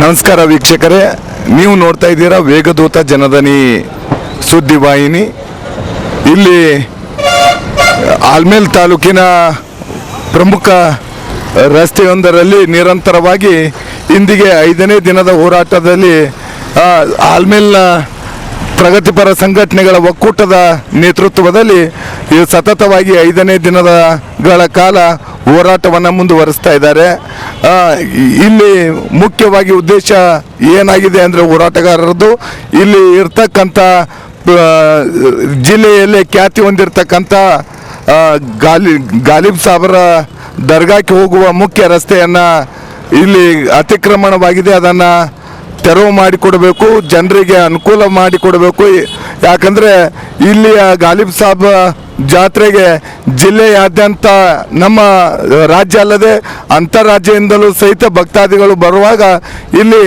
ನಮಸ್ಕಾರ ವೀಕ್ಷಕರೇ, ನೀವು ನೋಡ್ತಾ ಇದ್ದೀರಾ ವೇಗದೂತ ಜನದನಿ ಸುದ್ದಿವಾಹಿನಿ ಇಲ್ಲಿ ಆಲ್ಮೇಲ್ ತಾಲೂಕಿನ ಪ್ರಮುಖ ರಸ್ತೆಯೊಂದರಲ್ಲಿ ನಿರಂತರವಾಗಿ ಇಂದಿಗೆ ಐದನೇ ದಿನದ ಹೋರಾಟದಲ್ಲಿ ಆಲ್ಮೇಲ್ನ ಪ್ರಗತಿಪರ ಸಂಘಟನೆಗಳ ಒಕ್ಕೂಟದ ನೇತೃತ್ವದಲ್ಲಿ ಈ ಸತತವಾಗಿ ಐದನೇ ದಿನದಗಳ ಕಾಲ ಹೋರಾಟವನ್ನು ಮುಂದುವರಿಸ್ತಾ ಇದ್ದಾರೆ. ಇಲ್ಲಿ ಮುಖ್ಯವಾಗಿ ಉದ್ದೇಶ ಏನಾಗಿದೆ ಅಂದರೆ ಹೋರಾಟಗಾರರದ್ದು, ಇಲ್ಲಿ ಇರ್ತಕ್ಕಂಥ ಜಿಲ್ಲೆಯಲ್ಲೇ ಖ್ಯಾತಿ ಹೊಂದಿರತಕ್ಕಂಥ ಗಾಲಿ, ಗಾಲಿಬ್ ಸಾಬರ ದರ್ಗಾಕ್ಕೆ ಹೋಗುವ ಮುಖ್ಯ ರಸ್ತೆಯನ್ನು ಇಲ್ಲಿ ಅತಿಕ್ರಮಣವಾಗಿದೆ. ಅದನ್ನು ತೆರವು ಮಾಡಿಕೊಡಬೇಕು ಜನರಿಗೆ ಅನುಕೂಲ ಮಾಡಿಕೊಡಬೇಕು. ಯಾಕಂದರೆ ಇಲ್ಲಿಯ ಗಾಲಿಬ್ ಸಾಬ್ ಜಾತ್ರೆಗೆ ಜಿಲ್ಲೆಯಾದ್ಯಂತ ನಮ್ಮ ರಾಜ್ಯ ಅಲ್ಲದೆ ಅಂತಾರಾಜ್ಯದಿಂದಲೂ ಸಹಿತ ಭಕ್ತಾದಿಗಳು ಬರುವಾಗ ಇಲ್ಲಿ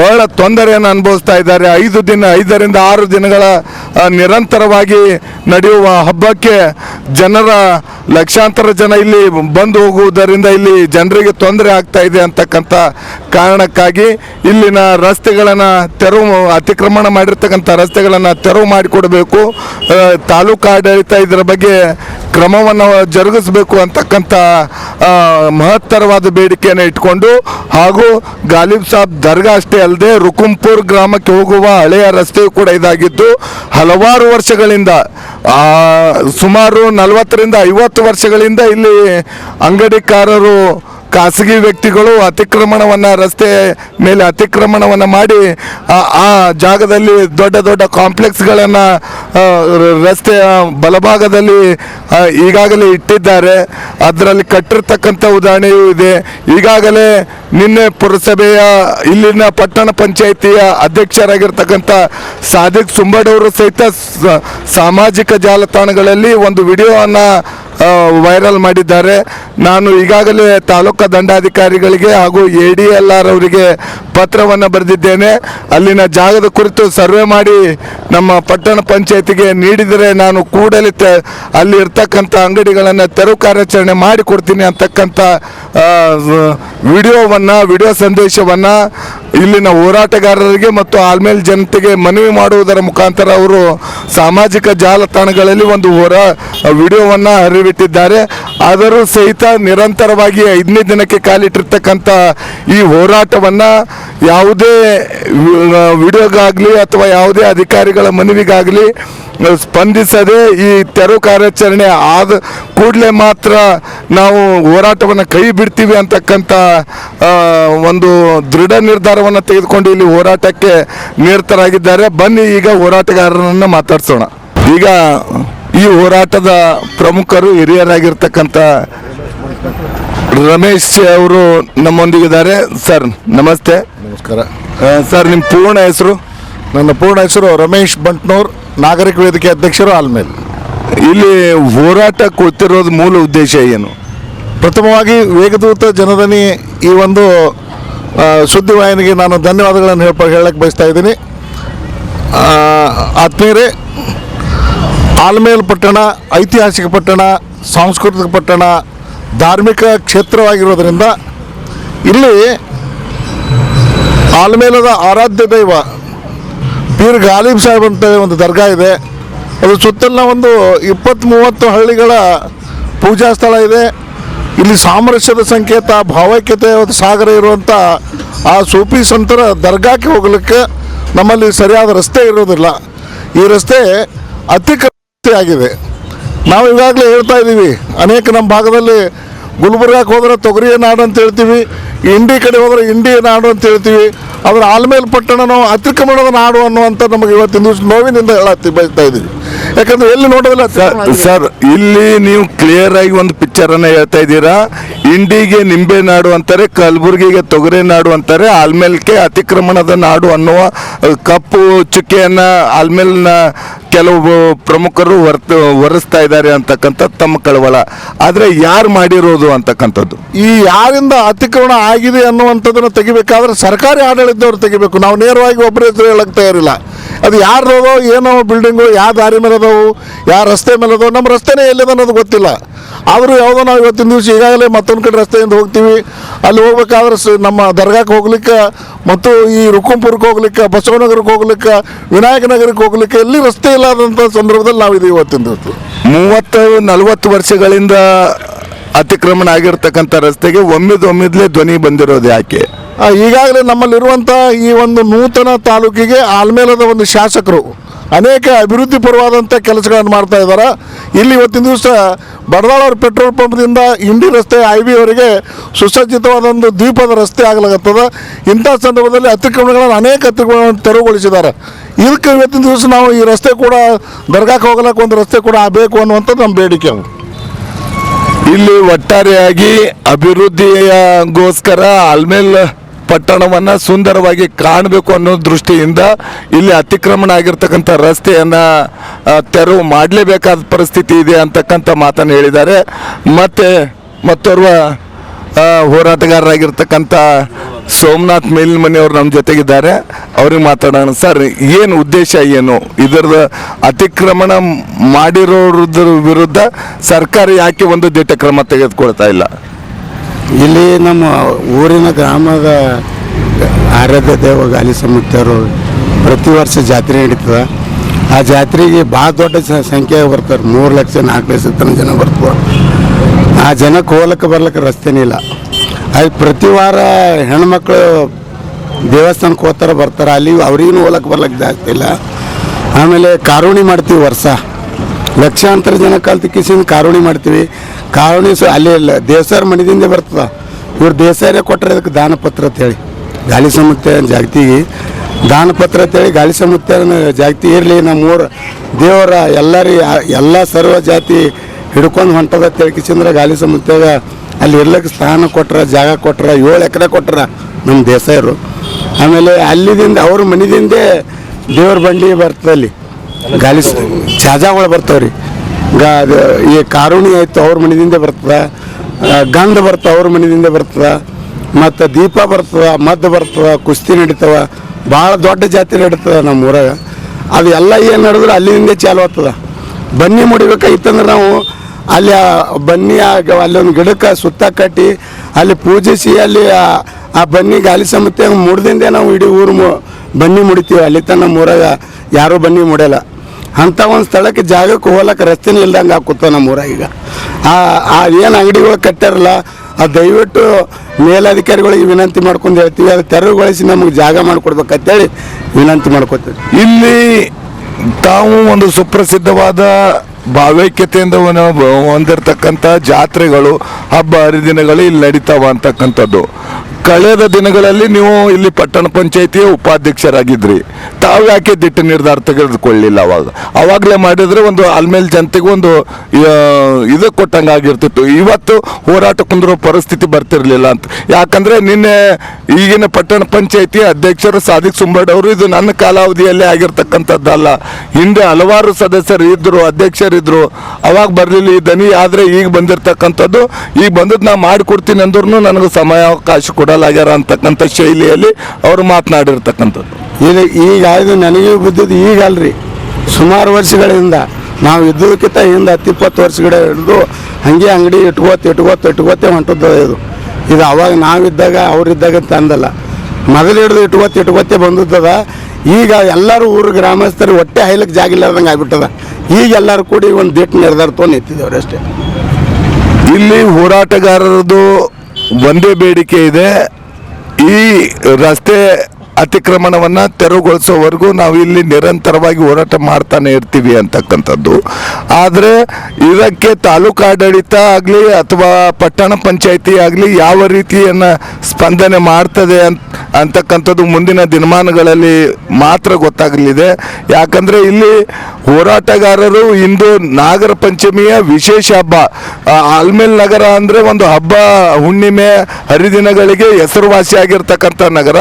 ಬಹಳ ತೊಂದರೆಯನ್ನು ಅನುಭವಿಸ್ತಾ ಇದ್ದಾರೆ. ಐದು ದಿನ, ಐದರಿಂದ ಆರು ದಿನಗಳ ನಿರಂತರವಾಗಿ ನಡೆಯುವ ಹಬ್ಬಕ್ಕೆ ಜನರ ಲಕ್ಷಾಂತರ ಜನ ಇಲ್ಲಿ ಬಂದು ಹೋಗುವುದರಿಂದ ಇಲ್ಲಿ ಜನರಿಗೆ ತೊಂದರೆ ಆಗ್ತಾ ಇದೆ ಅಂತಕ್ಕಂಥ ಕಾರಣಕ್ಕಾಗಿ ಇಲ್ಲಿನ ರಸ್ತೆಗಳನ್ನು ತೆರವು, ಅತಿಕ್ರಮಣ ಮಾಡಿರ್ತಕ್ಕಂಥ ರಸ್ತೆಗಳನ್ನು ತೆರವು ಮಾಡಿಕೊಡಬೇಕು. ತಾಲೂಕು ಆಡಳಿತ ಇದರ ಬಗ್ಗೆ ಕ್ರಮವನ್ನು ಜರುಗಿಸಬೇಕು ಅಂತಕ್ಕಂಥ ಮಹತ್ತರವಾದ ಬೇಡಿಕೆಯನ್ನು ಇಟ್ಕೊಂಡು ಹಾಗೂ ಗಾಲಿಬ್ ಸಾಬ್ ದರ್ಗಾ ಅಷ್ಟೇ ಅಲ್ಲದೆ ರುಕುಂಪುರ್ ಗ್ರಾಮಕ್ಕೆ ಹೋಗುವ ಹಳೆಯ ರಸ್ತೆಯು ಕೂಡ ಇದಾಗಿದ್ದು, ಹಲವಾರು ವರ್ಷಗಳಿಂದ ಸುಮಾರು ನಲವತ್ತರಿಂದ ಐವತ್ತು ವರ್ಷಗಳಿಂದ ಇಲ್ಲಿ ಅಂಗಡಿಕಾರರು ಖಾಸಗಿ ವ್ಯಕ್ತಿಗಳು ಅತಿಕ್ರಮಣವನ್ನು, ರಸ್ತೆ ಮೇಲೆ ಅತಿಕ್ರಮಣವನ್ನು ಮಾಡಿ, ಆ ಜಾಗದಲ್ಲಿ ದೊಡ್ಡ ದೊಡ್ಡ ಕಾಂಪ್ಲೆಕ್ಸ್ಗಳನ್ನು ರಸ್ತೆಯ ಬಲಭಾಗದಲ್ಲಿ ಈಗಾಗಲೇ ಇಟ್ಟಿದ್ದಾರೆ. ಅದರಲ್ಲಿ ಕಟ್ಟಿರ್ತಕ್ಕಂಥ ಉದಾಹರಣೆಯೂ ಇದೆ. ಈಗಾಗಲೇ ನಿನ್ನೆ ಪುರಸಭೆಯ, ಇಲ್ಲಿನ ಪಟ್ಟಣ ಪಂಚಾಯಿತಿಯ ಅಧ್ಯಕ್ಷರಾಗಿರ್ತಕ್ಕಂಥ ಸಾದಿಕ್ ಸುಂಬಡವರು ಸಹಿತ ಸಾಮಾಜಿಕ ಜಾಲತಾಣಗಳಲ್ಲಿ ಒಂದು ವಿಡಿಯೋವನ್ನು ವೈರಲ್ ಮಾಡಿದ್ದಾರೆ. ನಾನು ಈಗಾಗಲೇ ತಾಲೂಕು ದಂಡಾಧಿಕಾರಿಗಳಿಗೆ ಹಾಗೂ ಎ ಡಿ ಎಲ್ ಆರ್ ಅವರಿಗೆ ಪತ್ರವನ್ನು ಬರೆದಿದ್ದೇನೆ. ಅಲ್ಲಿನ ಜಾಗದ ಕುರಿತು ಸರ್ವೆ ಮಾಡಿ ನಮ್ಮ ಪಟ್ಟಣ ಪಂಚಾಯತಿಗೆ ನೀಡಿದರೆ ನಾನು ಕೂಡಲೇ ಅಲ್ಲಿ ಇರ್ತಕ್ಕಂಥ ಅಂಗಡಿಗಳನ್ನು ತೆರವು ಕಾರ್ಯಾಚರಣೆ ಮಾಡಿಕೊಡ್ತೀನಿ ಅಂತಕ್ಕಂಥ ವಿಡಿಯೋವನ್ನು, ವಿಡಿಯೋ ಸಂದೇಶವನ್ನು ಇಲ್ಲಿನ ಹೋರಾಟಗಾರರಿಗೆ ಮತ್ತು ಆಲ್ಮೇಲ್ ಜನತೆಗೆ ಮನವಿ ಮಾಡುವುದರ ಮುಖಾಂತರ ಅವರು ಸಾಮಾಜಿಕ ಜಾಲತಾಣಗಳಲ್ಲಿ ಒಂದು ಹೋರಾ, ವಿಡಿಯೋವನ್ನು ಹರಿಬಿಟ್ಟಿದ್ದಾರೆ ಆದರೂ ಸಹಿತ ನಿರಂತರವಾಗಿ ಐದನೇ ದಿನಕ್ಕೆ ಕಾಲಿಟ್ಟಿರ್ತಕ್ಕಂಥ ಈ ಹೋರಾಟವನ್ನು ಯಾವುದೇ ವಿಡಿಯೋಗಾಗಲಿ ಅಥವಾ ಯಾವುದೇ ಅಧಿಕಾರಿಗಳ ಮನವಿಗಾಗಲಿ ಸ್ಪಂದಿಸದೆ ಈ ತೆರವು ಕಾರ್ಯಾಚರಣೆ ಆದ ಕೂಡಲೇ ಮಾತ್ರ ನಾವು ಹೋರಾಟವನ್ನು ಕೈ ಬಿಡ್ತೀವಿ ಅಂತಕ್ಕಂಥ ಒಂದು ದೃಢ ನಿರ್ಧಾರವನ್ನು ತೆಗೆದುಕೊಂಡು ಇಲ್ಲಿ ಹೋರಾಟಕ್ಕೆ ನಿರತರಾಗಿದ್ದಾರೆ. ಬನ್ನಿ ಈಗ ಹೋರಾಟಗಾರರನ್ನು ಮಾತಾಡ್ಸೋಣ. ಈಗ ಈ ಹೋರಾಟದ ಪ್ರಮುಖರು ಹಿರಿಯರಾಗಿರ್ತಕ್ಕಂಥ ರಮೇಶ್ ಅವರು ನಮ್ಮೊಂದಿಗಿದ್ದಾರೆ. ಸರ್ ನಮಸ್ತೆ. ನಮಸ್ಕಾರ. ಸರ್ ನಿಮ್ಮ ಪೂರ್ಣ ಹೆಸರು? ನನ್ನ ಪೂರ್ಣ ಹೆಸರು ರಮೇಶ್ ಬಂಟ್ನೂರ್ ನಾಗರಿಕ ವೇದಿಕೆ ಅಧ್ಯಕ್ಷರು ಆಲ್ಮೇಲ್. ಇಲ್ಲಿ ಹೋರಾಟ ಕೊಡ್ತಿರೋದು ಮೂಲ ಉದ್ದೇಶ ಏನು? ಪ್ರಥಮವಾಗಿ ವೇಗದೂತ ಜನದನಿ ಈ ಒಂದು ಸುದ್ದಿವಾಹಿನಿಗೆ ನಾನು ಧನ್ಯವಾದಗಳನ್ನು ಹೇಳ ಹೇಳಕ್ಕೆ ಬಯಸ್ತಾ ಇದ್ದೀನಿ. ಆತ್ಮೀಯರೇ ಆಲ್ಮೇಲ್ ಪಟ್ಟಣ ಐತಿಹಾಸಿಕ ಪಟ್ಟಣ ಸಾಂಸ್ಕೃತಿಕ ಪಟ್ಟಣ ಧಾರ್ಮಿಕ ಕ್ಷೇತ್ರವಾಗಿರೋದ್ರಿಂದ ಇಲ್ಲಿ ಆಲ್ಮೇಲದ ಆರಾಧ್ಯ ದೈವ ಪೀರ್ ಗಾಲಿಬ್ ಸಾಹೇಬ್ ಅಂತ ಒಂದು ದರ್ಗಾ ಇದೆ. ಅದು ಸುತ್ತಲಿನ ಒಂದು ಇಪ್ಪತ್ತ್ ಮೂವತ್ತು ಹಳ್ಳಿಗಳ ಪೂಜಾ ಸ್ಥಳ ಇದೆ. ಇಲ್ಲಿ ಸಾಮರಸ್ಯದ ಸಂಕೇತ, ಭಾವೈಕ್ಯತೆ ಸಾಗರ ಇರುವಂಥ ಆ ಸೂಫಿ ಸಂತರ ದರ್ಗಾಕ್ಕೆ ಹೋಗಲಿಕ್ಕೆ ನಮ್ಮಲ್ಲಿ ಸರಿಯಾದ ರಸ್ತೆ ಇರೋದಿಲ್ಲ. ಈ ರಸ್ತೆ ಅತಿಕ್ರಮತೆ ಆಗಿದೆ ನಾವು ಈಗಾಗಲೇ ಹೇಳ್ತಾ ಇದ್ದೀವಿ, ಅನೇಕ ನಮ್ಮ ಭಾಗದಲ್ಲಿ ಗುಲ್ಬರ್ಗಕ್ಕೆ ಹೋದ್ರೆ ತೊಗರಿಯ ನಾಡು ಅಂತ ಹೇಳ್ತೀವಿ ಇಂಡಿ ಕಡೆ ಹೋದ್ರೆ ಇಂಡಿಯ ನಾಡು ಅಂತ ಹೇಳ್ತೀವಿ ಅದರ ಆಲ್ಮೇಲ್ ಪಟ್ಟಣನೋ ಅತಿಕ್ರಮಣದ ನಾಡು ಅನ್ನುವಂಥ ನಮಗೆ ಇವತ್ತಿನ ದಿವಸ ನೋವಿನಿಂದ ಹೇಳತ್ತಿ ಬಯಸ್ತಾ ಇದ್ದೀವಿ. ಯಾಕಂದ್ರೆ ಎಲ್ಲಿ ನೋಡೋದಿಲ್ಲ. ಸರ್ ಇಲ್ಲಿ ನೀವು ಕ್ಲಿಯರ್ ಆಗಿ ಒಂದು ಪಿಕ್ಚರ್ ಅನ್ನ ಹೇಳ್ತಾ ಇದ್ದೀರಾ? ಇಂಡಿಗೆ ನಿಂಬೆ ನಾಡು ಅಂತಾರೆ ಕಲಬುರಗಿಗೆ ತೊಗರೆ ನಾಡು ಅಂತಾರೆ ಆಲ್ಮೇಲ್ಕೆ ಅತಿಕ್ರಮಣದ ನಾಡು ಅನ್ನುವ ಕಪ್ಪು ಚುಕ್ಕೆಯನ್ನ ಆಲ್ಮೇಲ್ನ ಕೆಲವು ಪ್ರಮುಖರು ವರ್ತ ಹೊರಿಸ್ತಾ ಇದ್ದಾರೆ ಅಂತಕ್ಕಂಥ ತಮ್ಮ ಕಳವಳ. ಆದರೆ ಯಾರು ಮಾಡಿರೋದು ಅಂತಕ್ಕಂಥದ್ದು? ಈ ಯಾರಿಂದ ಅತಿಕ್ರಮಣ ಆಗಿದೆ ಅನ್ನುವಂಥದ್ದನ್ನು ತೆಗಿಬೇಕಾದ್ರೆ ಸರ್ಕಾರಿ ಆಡಳಿತದವ್ರು ತೆಗಿಬೇಕು. ನಾವು ನೇರವಾಗಿ ಒಬ್ಬರ ಹೆಸರು ಹೇಳಕ್ ತಯಾರಿಲ್ಲ. ಅದು ಯಾರ್ದದೋ ಏನೋ ಬಿಲ್ಡಿಂಗು ಯಾವ ದಾರಿ ಮೇಲೆ ಅದಾವು ಯಾವ ರಸ್ತೆ ಮೇಲೆ ಅದಾವು, ನಮ್ಮ ರಸ್ತೆನೇ ಎಲ್ಲಿದೆ ಅನ್ನೋದು ಗೊತ್ತಿಲ್ಲ. ಆದರೂ ಯಾವುದೋ ನಾವು ಇವತ್ತಿನ ದಿವಸ ಈಗಾಗಲೇ ಮತ್ತೊಂದು ಕಡೆ ರಸ್ತೆಯಿಂದ ಹೋಗ್ತೀವಿ. ಅಲ್ಲಿ ಹೋಗ್ಬೇಕಾದ್ರೆ ನಮ್ಮ ದರ್ಗಾಕ್ಕೆ ಹೋಗ್ಲಿಕ್ಕೆ ಮತ್ತು ಈ ರುಕುಂಪುರಕ್ಕೆ ಹೋಗ್ಲಿಕ್ಕೆ, ಬಸವನಗರಕ್ಕೆ ಹೋಗ್ಲಿಕ್ಕೆ, ವಿನಾಯಕ ನಗರಕ್ಕೆ ಹೋಗ್ಲಿಕ್ಕೆ ಎಲ್ಲಿ ರಸ್ತೆ ಇಲ್ಲದಂಥ ಸಂದರ್ಭದಲ್ಲಿ ನಾವಿದ್ದೀವಿ ಇವತ್ತಿನ ದಿವಸ. ಮೂವತ್ತು, ನಲವತ್ತು ವರ್ಷಗಳಿಂದ ಅತಿಕ್ರಮಣ ಆಗಿರ್ತಕ್ಕಂಥ ರಸ್ತೆಗೆ ಒಮ್ಮಿದ ಒಮ್ಮಿದ್ಲೇ ಧ್ವನಿ ಬಂದಿರೋದು ಯಾಕೆ? ಈಗಾಗಲೇ ನಮ್ಮಲ್ಲಿರುವಂಥ ಈ ಒಂದು ನೂತನ ತಾಲೂಕಿಗೆ ಆಲ್ಮೇಲದ ಒಂದು ಶಾಸಕರು ಅನೇಕ ಅಭಿವೃದ್ಧಿ ಪರವಾದಂಥ ಕೆಲಸಗಳನ್ನು ಮಾಡ್ತಾ ಇದ್ದಾರೆ. ಇಲ್ಲಿ ಇವತ್ತಿನ ದಿವಸ ಬಡದಾಳವ್ರ ಪೆಟ್ರೋಲ್ ಪಂಪ್ದಿಂದ ಇಂಡಿ ರಸ್ತೆ ಅವರಿಗೆ ಸುಸಜ್ಜಿತವಾದ ಒಂದು ದ್ವೀಪದ ರಸ್ತೆ ಆಗಲಾಗುತ್ತದೆ. ಇಂಥ ಸಂದರ್ಭದಲ್ಲಿ ಅತಿಕ್ರಮಣಗಳನ್ನು ಅನೇಕ ಅತಿಕ್ರಮಣಗಳನ್ನು ತೆರವುಗೊಳಿಸಿದ್ದಾರೆ. ಇದಕ್ಕೆ ಇವತ್ತಿನ ದಿವಸ ನಾವು ಈ ರಸ್ತೆ ಕೂಡ ದರ್ಗಾಕ್ಕೆ ಹೋಗ್ಲಿಕ್ಕೆ ಒಂದು ರಸ್ತೆ ಕೂಡ ಆಗಬೇಕು ಅನ್ನುವಂಥದ್ದು ನಮ್ಮ ಬೇಡಿಕೆ ಇಲ್ಲಿ ಒಟ್ಟಾರೆಯಾಗಿ ಅಭಿವೃದ್ಧಿಯಗೋಸ್ಕರ ಆಲ್ಮೇಲ್ ಪಟ್ಟಣವನ್ನ ಸುಂದರವಾಗಿ ಕಾಣಬೇಕು ಅನ್ನೋ ದೃಷ್ಟಿಯಿಂದ ಇಲ್ಲಿ ಅತಿಕ್ರಮಣ ಆಗಿರ್ತಕ್ಕಂಥ ರಸ್ತೆಯನ್ನ ತೆರವು ಮಾಡಲೇಬೇಕಾದ ಪರಿಸ್ಥಿತಿ ಇದೆ ಅಂತಕ್ಕಂಥ ಮಾತನ್ನು ಹೇಳಿದ್ದಾರೆ. ಮತ್ತೆ, ಮತ್ತೋರ್ವ ಹೋರಾಟಗಾರರಾಗಿರ್ತಕ್ಕಂಥ ಸೋಮನಾಥ್ ಮೇಲ್ಮನೆಯವರು ನಮ್ಮ ಜೊತೆಗಿದ್ದಾರೆ. ಅವ್ರಿಗೆ ಮಾತಾಡೋಣ. ಸರ್, ಏನು ಉದ್ದೇಶ, ಏನು? ಇದರದ ಅತಿಕ್ರಮಣ ಮಾಡಿರೋದ್ರ ವಿರುದ್ಧ ಸರ್ಕಾರ ಯಾಕೆ ಒಂದು ದಿಟ್ಟ ಕ್ರಮ ತೆಗೆದುಕೊಳ್ತಾ ಇಲ್ಲ? ಇಲ್ಲಿ ನಮ್ಮ ಊರಿನ ಗ್ರಾಮದ ಆರಾಧ್ಯ ದೇವ ಗಾಲಿ ಸಮಿತಿಯವರು ಪ್ರತಿ ವರ್ಷ ಜಾತ್ರೆ ನಡೀತದೆ. ಆ ಜಾತ್ರೆಗೆ ಭಾಳ ದೊಡ್ಡ ಸಂಖ್ಯೆ ಬರ್ತಾರೆ. ಮೂರು ಲಕ್ಷ, ನಾಲ್ಕು ಲಕ್ಷ ತನಕ ಜನ ಬರ್ತಾರೆ. ಆ ಜನಕ್ಕೆ ಹೋಗ್ಲಿಕ್ಕೆ ಬರ್ಲಿಕ್ಕೆ ರಸ್ತೆನೇ ಇಲ್ಲ. ಅಲ್ಲಿ ಪ್ರತಿ ವಾರ ಹೆಣ್ಮಕ್ಳು ದೇವಸ್ಥಾನಕ್ಕೆ ಹೋಗ್ತಾರೆ, ಬರ್ತಾರೆ. ಅಲ್ಲಿ ಅವ್ರಿಗೂ ಹೋಗ್ಲಿಕ್ಕೆ ಬರ್ಲಿಕ್ಕೆ ಜಾಸ್ತಿ ಇಲ್ಲ. ಆಮೇಲೆ ಕಾರುಣಿ ಮಾಡ್ತೀವಿ ವರ್ಷ. ಲಕ್ಷಾಂತರ ಜನ ಕಲ್ತು ಕಿಸಿಂದ ಕಾರುಣಿ ಮಾಡ್ತೀವಿ. ಕಾರುಣಿ ಸ ಅಲ್ಲಿ ಇಲ್ಲ ದೇವಸಾರ ಮಣಿದಿಂದ ಬರ್ತದ. ಇವ್ರು ದೇಸರೇ ಕೊಟ್ಟರೆ ಅದಕ್ಕೆ ದಾನ ಪತ್ರ ಅಂತೇಳಿ ಗಾಳಿ ಸಮುತ್ತೆ ಜಾಗತಿಗೆ. ದಾನ ಪತ್ರ ಅಂತೇಳಿ ಗಾಳಿ ಸಮುತ್ತೆ ಜಾಗತಿ ಇರಲಿ, ನಮ್ಮ ಊರು ದೇವರ ಎಲ್ಲರಿ ಎಲ್ಲ ಸರ್ವ ಜಾತಿ ಹಿಡ್ಕೊಂಡು ಹೊಂಟದ ಕಿಸಿಂದ್ರ ಗಾಳಿ ಸಮುತ್ತೆಗ ಅಲ್ಲಿ ಇರ್ಲಿಕ್ಕೆ ಸ್ಥಾನ ಕೊಟ್ರ, ಜಾಗ ಕೊಟ್ರ, ಏಳು ಎಕರೆ ಕೊಟ್ರ ನಮ್ಮ ದೇಸಾಯರು ಆಮೇಲೆ ಅಲ್ಲಿದಿಂದ ಅವ್ರ ಮನೆದಿಂದೇ ದೇವ್ರ ಬಂಡಿ ಬರ್ತದೆ ಅಲ್ಲಿ. ಗಾಲಿ ಜಾಜಾಗಳು ಬರ್ತಾವ್ರಿ. ಗಾ ಈ ಕಾರುಣಿ ಆಯ್ತು, ಅವ್ರ ಮನೆಯಿಂದ ಬರ್ತದ. ಗಂಧ ಬರ್ತಾವ ಅವ್ರ ಮನೆಯಿಂದ ಬರ್ತದ. ಮತ್ತು ದೀಪ ಬರ್ತದೆ, ಮದ್ದು ಬರ್ತದೆ, ಕುಸ್ತಿ ನಡೀತವ. ಭಾಳ ದೊಡ್ಡ ಜಾತಿ ನಡೀತದ ನಮ್ಮ ಊರಾಗ ಅದು ಎಲ್ಲ ಏನು ನಡೆದ್ರೆ ಅಲ್ಲಿಂದ ಚಾಲು ಆಗ್ತದ. ಬನ್ನಿ ಮುಡಿಬೇಕಾಗಿತ್ತಂದ್ರೆ ನಾವು ಅಲ್ಲಿ ಬನ್ನಿ ಅಲ್ಲಿ ಒಂದು ಗಿಡಕ್ಕೆ ಸುತ್ತ ಕಟ್ಟಿ, ಅಲ್ಲಿ ಪೂಜಿಸಿ ಅಲ್ಲಿ ಆ- ಬನ್ನಿ ಗಾಲಿ ಸಮತೆ ಮುಡ್ದಿಂದೆ ನಾವು ಇಡೀ ಊರು ಬನ್ನಿ ಮುಡಿತೀವಿ. ಅಲ್ಲಿ ನಮ್ಮ ಊರಾಗ ಯಾರೂ ಬನ್ನಿ ಮುಡಿಯಲ್ಲ. ಅಂಥ ಒಂದು ಸ್ಥಳಕ್ಕೆ ಜಾಗಕ್ಕೆ ಹೋಗ್ಲಕ್ಕೆ ರಸ್ತೆನೇ ಇಲ್ದಂಗೆ ಹಾಕುತ್ತ ನಮ್ಮ ಊರಾಗ ಈಗ. ಆ ಆ ಏನು ಅಂಗಡಿಗಳು ಕಟ್ಟಾರಲ್ಲ ಆ ದಯವಿಟ್ಟು ಮೇಲಧಿಕಾರಿಗಳಿಗೆ ವಿನಂತಿ ಮಾಡ್ಕೊಂಡು ಹೇಳ್ತೀವಿ, ಅದು ತೆರವುಗೊಳಿಸಿ ನಮಗೆ ಜಾಗ ಮಾಡಿಕೊಡ್ಬೇಕಂತೇಳಿ ವಿನಂತಿ ಮಾಡ್ಕೊತೀವಿ. ಇಲ್ಲಿ ತಾವು ಒಂದು ಸುಪ್ರಸಿದ್ಧವಾದ ಭಾವೈಕ್ಯತೆಯಿಂದ ಹೊಂದಿರತಕ್ಕಂಥ ಜಾತ್ರೆಗಳು, ಹಬ್ಬ ಹರಿದಿನಗಳು ಇಲ್ಲಿ ನಡೀತಾವ ಅಂತಕ್ಕಂಥದ್ದು. ಕಳೆದ ದಿನಗಳಲ್ಲಿ ನೀವು ಇಲ್ಲಿ ಪಟ್ಟಣ ಪಂಚಾಯಿತಿಯ ಉಪಾಧ್ಯಕ್ಷರಾಗಿದ್ರಿ. ತಾವು ಯಾಕೆ ದಿಟ್ಟ ನಿರ್ಧಾರ ತೆಗೆದುಕೊಳ್ಳಿಲ್ಲ ಅವಾಗ? ಅವಾಗಲೇ ಮಾಡಿದ್ರೆ ಒಂದು ಅಲ್ಮೇಲೆ ಜನತೆಗೆ ಒಂದು ಇದು ಕೊಟ್ಟಂಗೆ ಆಗಿರ್ತಿತ್ತು ಇವತ್ತು ಹೋರಾಟ ಕುಂದಿರೋ ಪರಿಸ್ಥಿತಿ ಬರ್ತಿರಲಿಲ್ಲ ಅಂತ. ಯಾಕಂದ್ರೆ ನಿನ್ನೆ ಈಗಿನ ಪಟ್ಟಣ ಪಂಚಾಯಿತಿ ಅಧ್ಯಕ್ಷರು ಸಾದಿಕ್ ಸುಂಬಡವರು ಇದು ನನ್ನ ಕಾಲಾವಧಿಯಲ್ಲೇ ಆಗಿರ್ತಕ್ಕಂಥದ್ದಲ್ಲ. ಹಿಂದೆ ಹಲವಾರು ಸದಸ್ಯರು ಇದ್ರು ಅಧ್ಯಕ್ಷರಿದ್ರು ಅವಾಗ ಬರಲಿಲ್ಲ ಈ ದನಿ, ಆದ್ರೆ ಈಗ ಬಂದಿರ್ತಕ್ಕಂಥದ್ದು, ಈಗ ಬಂದದ್ದು ನಾ ಮಾಡಿಕೊಡ್ತೀನಿ ಅಂದ್ರೂ ನನಗೆ ಸಮಯಾವಕಾಶ ಕೊಡಲಾಗ್ಯಾರ ಅಂತಕ್ಕಂಥ ಶೈಲಿಯಲ್ಲಿ ಅವರು ಮಾತನಾಡಿರ್ತಕ್ಕಂಥದ್ದು. ಈಗ ಈಗ ಇದು ನನಗೆ ಬಿದ್ದದ್ದು ಈಗ ಅಲ್ರಿ. ಸುಮಾರು ವರ್ಷಗಳಿಂದ ನಾವು ಇದ್ದಕ್ಕಿಂತ ಹಿಂದೆ ಹತ್ತು ಇಪ್ಪತ್ತು ವರ್ಷಗಳ ಹಿಡಿದು ಹಾಗೆ ಅಂಗಡಿ ಇಟ್ಕೋತ ಇಟ್ಕೋತ, ಇಟ್ಕೋತೆ ಹೊಂಟದ್ದು ಇದು. ಇದು ಅವಾಗ ನಾವಿದ್ದಾಗ ಅವ್ರಿದ್ದಾಗ ಅಂತ ಅಂದಲ್ಲ. ಮೊದಲು ಹಿಡಿದು ಇಟ್ಕೋತ, ಇಟ್ಕೋತೆ ಬಂದದ್ದದ. ಈಗ ಎಲ್ಲರೂ ಊರು ಗ್ರಾಮಸ್ಥರು ಹೊಟ್ಟೆ ಹೈಲಕ್ಕೆ ಜಾಗ ಆಗ್ಬಿಟ್ಟದ. ಈಗ ಎಲ್ಲರೂ ಕೂಡಿ ಒಂದು ದಿಟ್ಟು ನಿರ್ಧಾರ ತೊಗೊಂಡು ಅಷ್ಟೇ. ಇಲ್ಲಿ ಹೋರಾಟಗಾರರದು ಒಂದೇ ಬೇಡಿಕೆ ಇದೆ. ಈ ರಸ್ತೆ ಅತಿಕ್ರಮಣವನ್ನ ತೆರವುಗೊಳಿಸೋವರೆಗೂ ನಾವು ಇಲ್ಲಿ ನಿರಂತರವಾಗಿ ಹೋರಾಟ ಮಾಡ್ತಾನೆ ಇರ್ತೀವಿ ಅಂತಕ್ಕಂಥದ್ದು. ಆದರೆ ಇದಕ್ಕೆ ತಾಲೂಕು ಆಡಳಿತ ಆಗಲಿ ಅಥವಾ ಪಟ್ಟಣ ಪಂಚಾಯಿತಿ ಆಗಲಿ ಯಾವ ರೀತಿಯನ್ನ ಸ್ಪಂದನೆ ಮಾಡ್ತದೆ ಅಂತ ಅಂತಕ್ಕಂಥದ್ದು ಮುಂದಿನ ದಿನಮಾನಗಳಲ್ಲಿ ಮಾತ್ರ ಗೊತ್ತಾಗಲಿದೆ. ಯಾಕಂದ್ರೆ ಇಲ್ಲಿ ಹೋರಾಟಗಾರರು ಇಂದು ನಾಗರ ಪಂಚಮಿಯ ವಿಶೇಷ ಹಬ್ಬ. ಆಲ್ಮೇಲ್ ನಗರ ಅಂದ್ರೆ ಒಂದು ಹಬ್ಬ ಹುಣ್ಣಿಮೆ ಹರಿದಿನಗಳಿಗೆ ಹೆಸರುವಾಸಿಯಾಗಿರ್ತಕ್ಕಂಥ ನಗರ.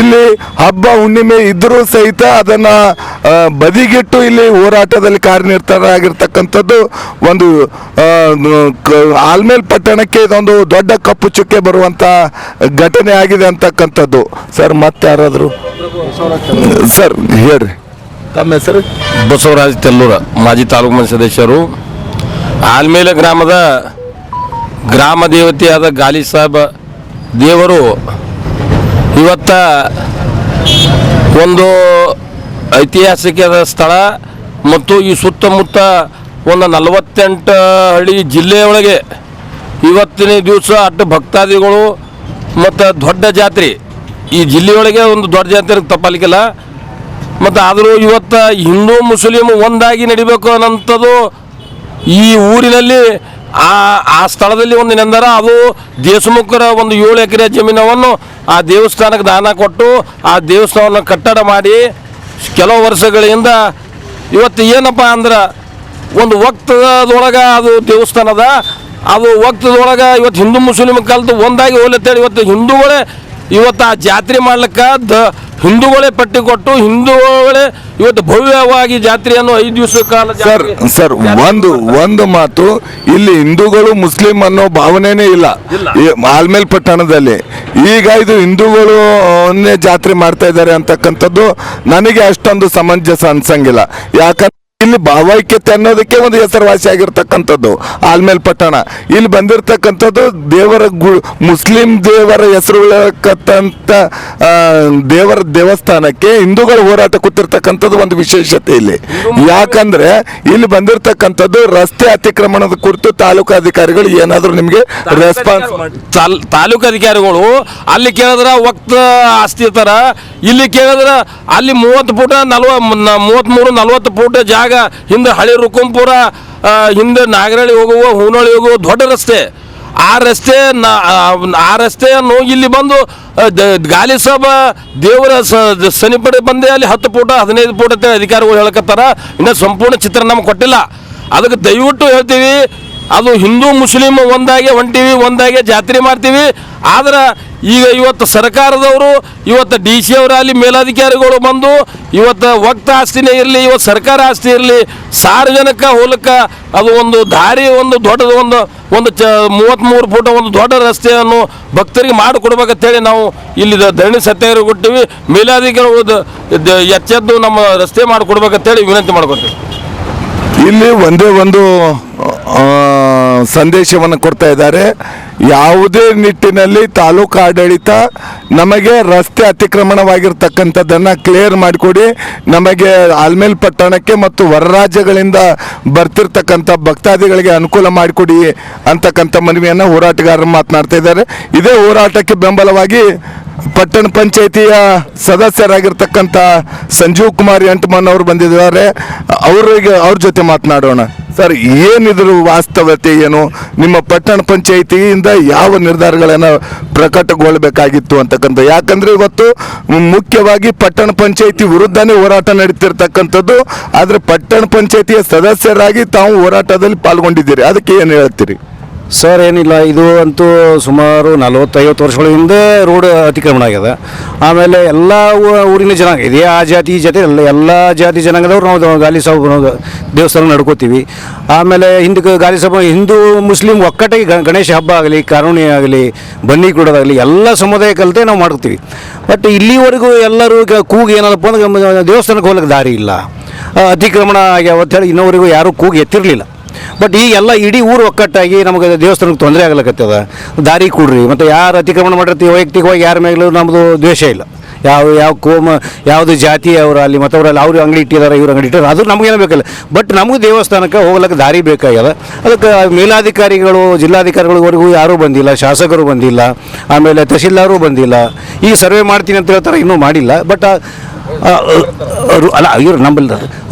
ಇಲ್ಲಿ ಹಬ್ಬ ಹುಣ್ಣಿಮೆ ಇದ್ರೂ ಸಹಿತ ಅದನ್ನ ಬದಿಗಿಟ್ಟು ಇಲ್ಲಿ ಹೋರಾಟದಲ್ಲಿ ಕಾರ್ಯನಿರತರಾಗಿರ್ತಕ್ಕಂಥದ್ದು ಒಂದು ಆಲ್ಮೇಲ್ ಪಟ್ಟಣಕ್ಕೆ ಇದೊಂದು ದೊಡ್ಡ ಕಪ್ಪು ಚುಕ್ಕೆ ಬರುವಂತ ಘಟನೆ ಆಗಿದೆ ಅಂತಕ್ಕಂಥದ್ದು. ಸರ್ ಮತ್ತೆ ಯಾರಾದ್ರು ಸರ್, ಹೇಳ್ರಿ. ತಮ್ಮ ಹೆಸರು? ಬಸವರಾಜ್ ತೆಲ್ಲೂರ, ಮಾಜಿ ತಾಲೂಕು ಮಂಡಳಿ ಸದಸ್ಯರು. ಆಲ್ಮೇಲೆ ಗ್ರಾಮದ ಗ್ರಾಮ ದೇವತೆಯಾದ ಗಾಲಿ ಸಾಹೇಬ ದೇವರು ಇವತ್ತ ಒಂದು ಐತಿಹಾಸಿಕ ಸ್ಥಳ ಮತ್ತು ಈ ಸುತ್ತಮುತ್ತ ಒಂದು ನಲವತ್ತೆಂಟು ಹಳ್ಳಿ ಜಿಲ್ಲೆಯೊಳಗೆ ಇವತ್ತಿನ ದಿವಸ ಅಡ್ಡ ಭಕ್ತಾದಿಗಳು ಮತ್ತು ದೊಡ್ಡ ಜಾತ್ರೆ. ಈ ಜಿಲ್ಲೆಯೊಳಗೆ ಒಂದು ದೊಡ್ಡ ಜಾತ್ರೆ ತಪ್ಪಲಿಕ್ಕಿಲ್ಲ. ಮತ್ತು ಆದರೂ ಇವತ್ತು ಹಿಂದೂ ಮುಸ್ಲಿಮ್ ಒಂದಾಗಿ ನಡಿಬೇಕು ಅನ್ನೋಂಥದ್ದು ಈ ಊರಿನಲ್ಲಿ ಆ ಆ ಸ್ಥಳದಲ್ಲಿ ಒಂದು ನೆಂದರ ಅದು ದೇಶಮುಖರ ಒಂದು ಏಳು ಎಕರೆ ಜಮೀನವನ್ನು ಆ ದೇವಸ್ಥಾನಕ್ಕೆ ದಾನ ಕೊಟ್ಟು ಆ ದೇವಸ್ಥಾನವನ್ನು ಕಟ್ಟಡ ಮಾಡಿ ಕೆಲವು ವರ್ಷಗಳಿಂದ ಇವತ್ತು ಏನಪ್ಪ ಅಂದ್ರೆ, ಒಂದು ಒಕ್ತದೊಳಗೆ ಅದು ದೇವಸ್ಥಾನದ ಅದು. ಒಕ್ತದೊಳಗೆ ಇವತ್ತು ಹಿಂದೂ ಮುಸ್ಲಿಮ್ ಕಲ್ತು ಒಂದಾಗಿ ಹೋಗ್ಲತ್ತೇಳಿ ಇವತ್ತು ಹಿಂದೂಗಳೇ ಇವತ್ತು ಆ ಜಾತ್ರೆ ಮಾಡ್ಲಿಕ್ಕೆ ದ ಹಿಂದೂಗಳೇ ಪಟ್ಟಿ ಕೊಟ್ಟು ಹಿಂದೂಗಳೇ ಇವತ್ತು ಭವ್ಯವಾಗಿ ಜಾತ್ರೆಯನ್ನು ಐದು ದಿವಸ ಕಾಲ ಸರ್ ಸರ್ ಒಂದು ಒಂದು ಮಾತು. ಇಲ್ಲಿ ಹಿಂದೂಗಳು ಮುಸ್ಲಿಂ ಅನ್ನೋ ಭಾವನೆನೇ ಇಲ್ಲ. ಆಲ್ಮೇಲ್ ಪಟ್ಟಣದಲ್ಲಿ. ಈಗ ಇದು ಹಿಂದೂಗಳು ಒಂದೇ ಜಾತ್ರೆ ಮಾಡ್ತಾ ಇದ್ದಾರೆ ಅಂತಕ್ಕಂಥದ್ದು ನನಗೆ ಅಷ್ಟೊಂದು ಸಮಂಜಸ ಅನ್ಸಂಗಿಲ್ಲ. ಯಾಕಂದ್ರೆ ಇಲ್ಲಿ ಭಾವೈಕ್ಯತೆ ಅನ್ನೋದಕ್ಕೆ ಒಂದು ಹೆಸರುವಾಸಿ ಆಗಿರ್ತಕ್ಕಂಥದ್ದು. ಆಲ್ಮೇಲ್ ಪಟ್ಟಣ. ಇಲ್ಲಿ ಬಂದಿರತಕ್ಕಂಥದ್ದು ದೇವರ ಗು, ಮುಸ್ಲಿಂ ದೇವರ ಹೆಸರು ದೇವರ ದೇವಸ್ಥಾನಕ್ಕೆ ಹಿಂದೂಗಳು ಹೋರಾಟ ಕೂತಿರ್ತಕ್ಕಂಥದ್ದು ಒಂದು ವಿಶೇಷತೆ ಇಲ್ಲಿ. ಯಾಕಂದ್ರೆ ಇಲ್ಲಿ ಬಂದಿರತಕ್ಕಂಥದ್ದು ರಸ್ತೆ ಅತಿಕ್ರಮಣದ ಕುರಿತು ತಾಲೂಕು ಅಧಿಕಾರಿಗಳು ಏನಾದರೂ ನಿಮಗೆ ರೆಸ್ಪಾನ್ಸ್ ತಾಲ್- ತಾಲೂಕು ಅಧಿಕಾರಿಗಳು ಅಲ್ಲಿ ಕೇಳಿದ್ರೆ ವಕ್ತ ಆಸ್ತಿ ತರ ಇಲ್ಲಿ ಕೇಳಿದ್ರೆ ಅಲ್ಲಿ ಮೂವತ್ತು ಫೂಟ ನಲ್ವ ಮೂವತ್ತ್ಮೂರು ನಲ್ವತ್ತು ಫೂಟ ಜಾಗ ಹಿಂದೆ ಹಳೆ ರುಕುಂಪುರ ಹಿಂದೆ ನಾಗರಹಳ್ಳಿ ಹೋಗುವ, ಹೂನಳ್ಳಿ ಹೋಗುವ ದೊಡ್ಡ ರಸ್ತೆ. ಆ ರಸ್ತೆ ಆ- ರಸ್ತೆಯನ್ನು ಇಲ್ಲಿ ಬಂದು ಗಾಲಿ ಸಭ, ದೇವರ ಸನಿಪಡೆ ಬಂದೆ ಅಲ್ಲಿ ಹತ್ತು ಪೂಟ, ಹದಿನೈದು ಪೂಟ ಅಧಿಕಾರಿಗಳು ಹೇಳಕತ್ತಾರ. ಇನ್ನೂ ಸಂಪೂರ್ಣ ಚಿತ್ರ ನಮ್ಗೆ ಕೊಟ್ಟಿಲ್ಲ. ಅದಕ್ಕೆ ದಯವಿಟ್ಟು ಹೇಳ್ತೀವಿ ಅದು ಹಿಂದೂ ಮುಸ್ಲಿಂ ಒಂದಾಗೆ ಹೊಂಟೀವಿ ಒಂದಾಗೆ ಜಾತ್ರೆ ಮಾಡ್ತೀವಿ. ಆದ್ರೆ ಈಗ ಇವತ್ತು ಸರ್ಕಾರದವರು, ಇವತ್ತು ಡಿ ಸಿ ಅವರ ಅಲ್ಲಿ ಮೇಲಾಧಿಕಾರಿಗಳು ಬಂದು, ಇವತ್ತು ವಕ್ತ ಆಸ್ತಿನೇ ಇರಲಿ, ಇವತ್ತು ಸರ್ಕಾರ ಆಸ್ತಿ ಇರಲಿ, ಸಾರ್ವಜನಿಕ ಹೊಲಕ್ಕೆ ಅದು ಒಂದು ದಾರಿ, ಒಂದು ದೊಡ್ಡದು ಒಂದು ಒಂದು ಚ ಮೂವತ್ತ್ಮೂರು ಫೂಟ ಒಂದು ದೊಡ್ಡ ರಸ್ತೆಯನ್ನು ಭಕ್ತರಿಗೆ ಮಾಡಿಕೊಡ್ಬೇಕಂತೇಳಿ ನಾವು ಇಲ್ಲಿ ಧರಣಿ ಸತ್ಯಾಗ್ರಹ ಕೊಟ್ಟಿವಿ. ಮೇಲಾಧಿಕಾರಿಗಳು ಎಚ್ಚೆದ್ದು ನಮ್ಮ ರಸ್ತೆ ಮಾಡಿಕೊಡ್ಬೇಕಂತೇಳಿ ವಿನಂತಿ ಮಾಡ್ಕೊತೀವಿ ಇಲ್ಲಿ ಒಂದೇ ಒಂದು ಸಂದೇಶವನ್ನು ಕೊಡ್ತಾ ಇದ್ದಾರೆ. ಯಾವುದೇ ನಿಟ್ಟಿನಲ್ಲಿ ತಾಲೂಕು ಆಡಳಿತ ನಮಗೆ ರಸ್ತೆ ಅತಿಕ್ರಮಣವಾಗಿರ್ತಕ್ಕಂಥದ್ದನ್ನು ಕ್ಲಿಯರ್ ಮಾಡಿಕೊಡಿ. ನಮಗೆ ಆಲ್ಮೇಲ್ ಪಟ್ಟಣಕ್ಕೆ ಮತ್ತು ಹೊರ ರಾಜ್ಯಗಳಿಂದ ಬರ್ತಿರ್ತಕ್ಕಂಥ ಭಕ್ತಾದಿಗಳಿಗೆ ಅನುಕೂಲ ಮಾಡಿಕೊಡಿ ಅಂತಕ್ಕಂಥ ಮನವಿಯನ್ನು ಹೋರಾಟಗಾರರು ಮಾತನಾಡ್ತಾ ಇದ್ದಾರೆ. ಇದೇ ಹೋರಾಟಕ್ಕೆ ಬೆಂಬಲವಾಗಿ ಪಟ್ಟಣ ಪಂಚಾಯಿತಿಯ ಸದಸ್ಯರಾಗಿರ್ತಕ್ಕಂಥ ಸಂಜೀವ್ ಕುಮಾರ್ ಎಂಟಮನ್ ಅವರು ಬಂದಿದ್ದಾರೆ. ಅವರಿಗೆ ಅವ್ರ ಜೊತೆ ಮಾತನಾಡೋಣ. ಸರ್, ಏನಿದ್ರು ವಾಸ್ತವತೆ ಏನು? ನಿಮ್ಮ ಪಟ್ಟಣ ಪಂಚಾಯಿತಿಯಿಂದ ಯಾವ ನಿರ್ಧಾರಗಳನ್ನು ಪ್ರಕಟಗೊಳ್ಳಬೇಕಾಗಿತ್ತು ಅಂತಕ್ಕಂಥ? ಯಾಕಂದ್ರೆ ಇವತ್ತು ಮುಖ್ಯವಾಗಿ ಪಟ್ಟಣ ಪಂಚಾಯಿತಿ ವಿರುದ್ಧನೇ ಹೋರಾಟ ನಡೀತಿರ್ತಕ್ಕಂಥದ್ದು. ಆದರೆ ಪಟ್ಟಣ ಪಂಚಾಯಿತಿಯ ಸದಸ್ಯರಾಗಿ ತಾವು ಹೋರಾಟದಲ್ಲಿ ಪಾಲ್ಗೊಂಡಿದ್ದೀರಿ. ಅದಕ್ಕೆ ಏನು ಹೇಳ್ತೀರಿ? ಸರ್, ಏನಿಲ್ಲ, ಇದು ಅಂತೂ ಸುಮಾರು ನಲವತ್ತೈವತ್ತು ವರ್ಷಗಳ ಹಿಂದೆ ರೋಡ್ ಅತಿಕ್ರಮಣ ಆಗ್ಯದ ಆಮೇಲೆ ಎಲ್ಲ ಊರಿನ ಜನಾಂಗ, ಇದೇ ಆ ಜಾತಿ, ಈ ಜಾತಿ, ಎಲ್ಲ ಎಲ್ಲ ಜಾತಿ ಜನಾಂಗದವ್ರು ನಾವು ಗಾಲಿ ಸಾಬ್ ದೇವಸ್ಥಾನ ನಡ್ಕೋತೀವಿ. ಆಮೇಲೆ ಹಿಂದಕ್ಕೆ ಗಾಲಿ ಸಾಬ್, ಹಿಂದೂ, ಮುಸ್ಲಿಂ ಒಕ್ಕಟ್ಟಿಗೆ ಗಣೇಶ ಹಬ್ಬ ಆಗಲಿ ಕಾರುಣಿ ಆಗಲಿ, ಬನ್ನಿ ಕೊಡೋದಾಗಲಿ ಎಲ್ಲ ಸಮುದಾಯ ಕಲಿತೆ ನಾವು ಮಾಡ್ತೀವಿ ಬಟ್ ಇಲ್ಲಿವರೆಗೂ ಎಲ್ಲರೂ ಕೂಗಿ ಏನಪ್ಪ ಅಂದ್ರೆ ದೇವಸ್ಥಾನಕ್ಕೆ ಹೋಗ್ಲಿಕ್ಕೆ ದಾರಿ ಇಲ್ಲ. ಅತಿಕ್ರಮಣ ಆಗ್ಯಾವ ಅಂತ ಹೇಳಿ ಇನ್ನೋವರೆಗೂ ಯಾರೂ ಕೂಗಿ ಎತ್ತಿರಲಿಲ್ಲ. ಬಟ್ ಈ ಎಲ್ಲ ಇಡೀ ಊರು ಒಕ್ಕಟ್ಟಾಗಿ ನಮಗೆ ದೇವಸ್ಥಾನಕ್ಕೆ ತೊಂದರೆ ಆಗ್ಲಕತ್ತದ. ದಾರಿ ಕೊಡ್ರಿ. ಮತ್ತು ಯಾರು ಅತಿಕ್ರಮಣ ಮಾಡಿರ್ತೀವಿ, ವೈಯಕ್ತಿಕವಾಗಿ ಯಾರ ಮೇಲೂ ನಮ್ಮದು ದ್ವೇಷ ಇಲ್ಲ. ಯಾವ ಯಾವ ಕೋಮ, ಯಾವುದು ಜಾತಿ ಅವರು ಅಲ್ಲಿ ಮತ್ತವರಲ್ಲಿ ಅವರು ಅಂಗಡಿ ಇಟ್ಟಿದ್ದಾರೆ ಇವ್ರು ಅಂಗಡಿ ಇಟ್ಟಿದ್ದಾರೆ ಅದು ನಮಗೇನು ಬೇಕಲ್ಲ. ಬಟ್ ನಮಗೂ ದೇವಸ್ಥಾನಕ್ಕೆ ಹೋಗ್ಲಿಕ್ಕೆ ದಾರಿ ಬೇಕಾಗ್ಯದ. ಅದಕ್ಕೆ ಮೇಲಾಧಿಕಾರಿಗಳು ಜಿಲ್ಲಾಧಿಕಾರಿಗಳವರೆಗೂ ಯಾರೂ ಬಂದಿಲ್ಲ, ಶಾಸಕರು ಬಂದಿಲ್ಲ, ಆಮೇಲೆ ತಹಶೀಲ್ದಾರು ಬಂದಿಲ್ಲ. ಈ ಸರ್ವೆ ಮಾಡ್ತೀನಿ ಅಂತ ಹೇಳ್ತಾರೆ, ಇನ್ನೂ ಮಾಡಿಲ್ಲ. ಬಟ್ ಅಲ್ಲ ಇವ್ರು ನಂಬಲ್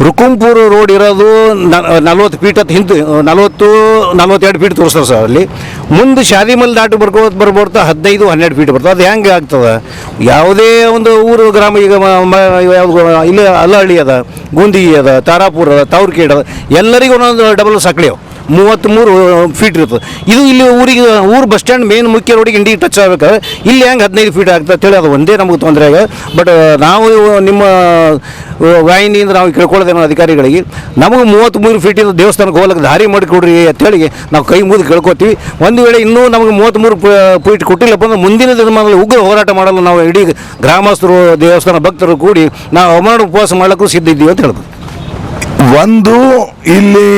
ರುಕುಂಪುರ ರೋಡ್ ಇರೋದು ನಲ್ವತ್ತು ಫೀಟ್ ಹತ್ತು ಹಿಂದೆ, ನಲ್ವತ್ತು, ನಲ್ವತ್ತೆರಡು ಫೀಟ್ ತೋರಿಸ್ತಾರೆ ಸರ್ ಅಲ್ಲಿ. ಮುಂದೆ ಶಾದಿಮಲ್ ದಾಟಿ ಬರ್ಕೋ ಬರ್ಬರ್ತಾ ಹದಿನೈದು, ಹನ್ನೆರಡು ಫೀಟ್ ಬರ್ತದೆ. ಅದು ಹೆಂಗೆ ಆಗ್ತದೆ? ಯಾವುದೇ ಒಂದು ಊರು, ಗ್ರಾಮ, ಈಗ ಯಾವುದು, ಇಲ್ಲಿ ಅಲ್ಲಹಳ್ಳಿ ಅದ, ಗುಂದಿ ಅದ, ತಾರಾಪುರ ಅದ ತಾವ್ರಕೇಡ್ ಎಲ್ಲರಿಗೂ ಒಂದೊಂದು ಡಬಲ್ ಸಕ್ಳಿ ಅವ ಮೂವತ್ತ್ಮೂರು ಫೀಟ್ ಇರ್ತದೆ. ಇದು ಇಲ್ಲಿ ಊರಿಗೆ, ಊರು ಬಸ್ ಸ್ಟ್ಯಾಂಡ್ ಮೇನ್ ಮುಖ್ಯ ರೋಡಿಗೆ ಇಂಡಿಗೆ ಟಚ್ ಆಗಬೇಕು ಇಲ್ಲಿ ಹೆಂಗೆ ಹದಿನೈದು ಫೀಟ್ ಆಗ್ತದೆ ಅಂತೇಳಿ ಅದು ಒಂದೇ ನಮಗೆ ತೊಂದರೆ ಆಗ ಬಟ್ ನಾವು ನಿಮ್ಮ ವಾಹಿನಿಯಿಂದ ನಾವು ಕೇಳ್ಕೊಳ್ಳೋದೇನೋ ಅಧಿಕಾರಿಗಳಿಗೆ, ನಮಗೆ ಮೂವತ್ತ್ಮೂರು ಫೀಟಿಂದ ದೇವಸ್ಥಾನಕ್ಕೆ ಹೋಗ್ಲಿಕ್ಕೆ ದಾರಿ ಮಾಡಿಕೊಡ್ರಿ ಅಂತೇಳಿ ನಾವು ಕೈ ಮುಗಿದು ಕೇಳ್ಕೊತೀವಿ. ಒಂದು ವೇಳೆ ಇನ್ನೂ ನಮಗೆ ಮೂವತ್ತ್ಮೂರು ಫೀಟ್ ಕೊಟ್ಟಿಲ್ಲಪ್ಪ ಅಂದ್ರೆ ಮುಂದಿನ ದಿನಮಾನದಲ್ಲಿ ಉಗ್ರ ಹೋರಾಟ ಮಾಡಲು ನಾವು ಇಡೀ ಗ್ರಾಮಸ್ಥರು, ದೇವಸ್ಥಾನ ಭಕ್ತರು ಕೂಡಿ ನಾವು ಅವಮಾನ ಉಪವಾಸ ಮಾಡಲಿಕ್ಕೂ ಸಿದ್ಧ ಇದ್ದೀವಿ ಅಂತ ಹೇಳ್ಬೋದು. ಒಂದು ಇಲ್ಲಿ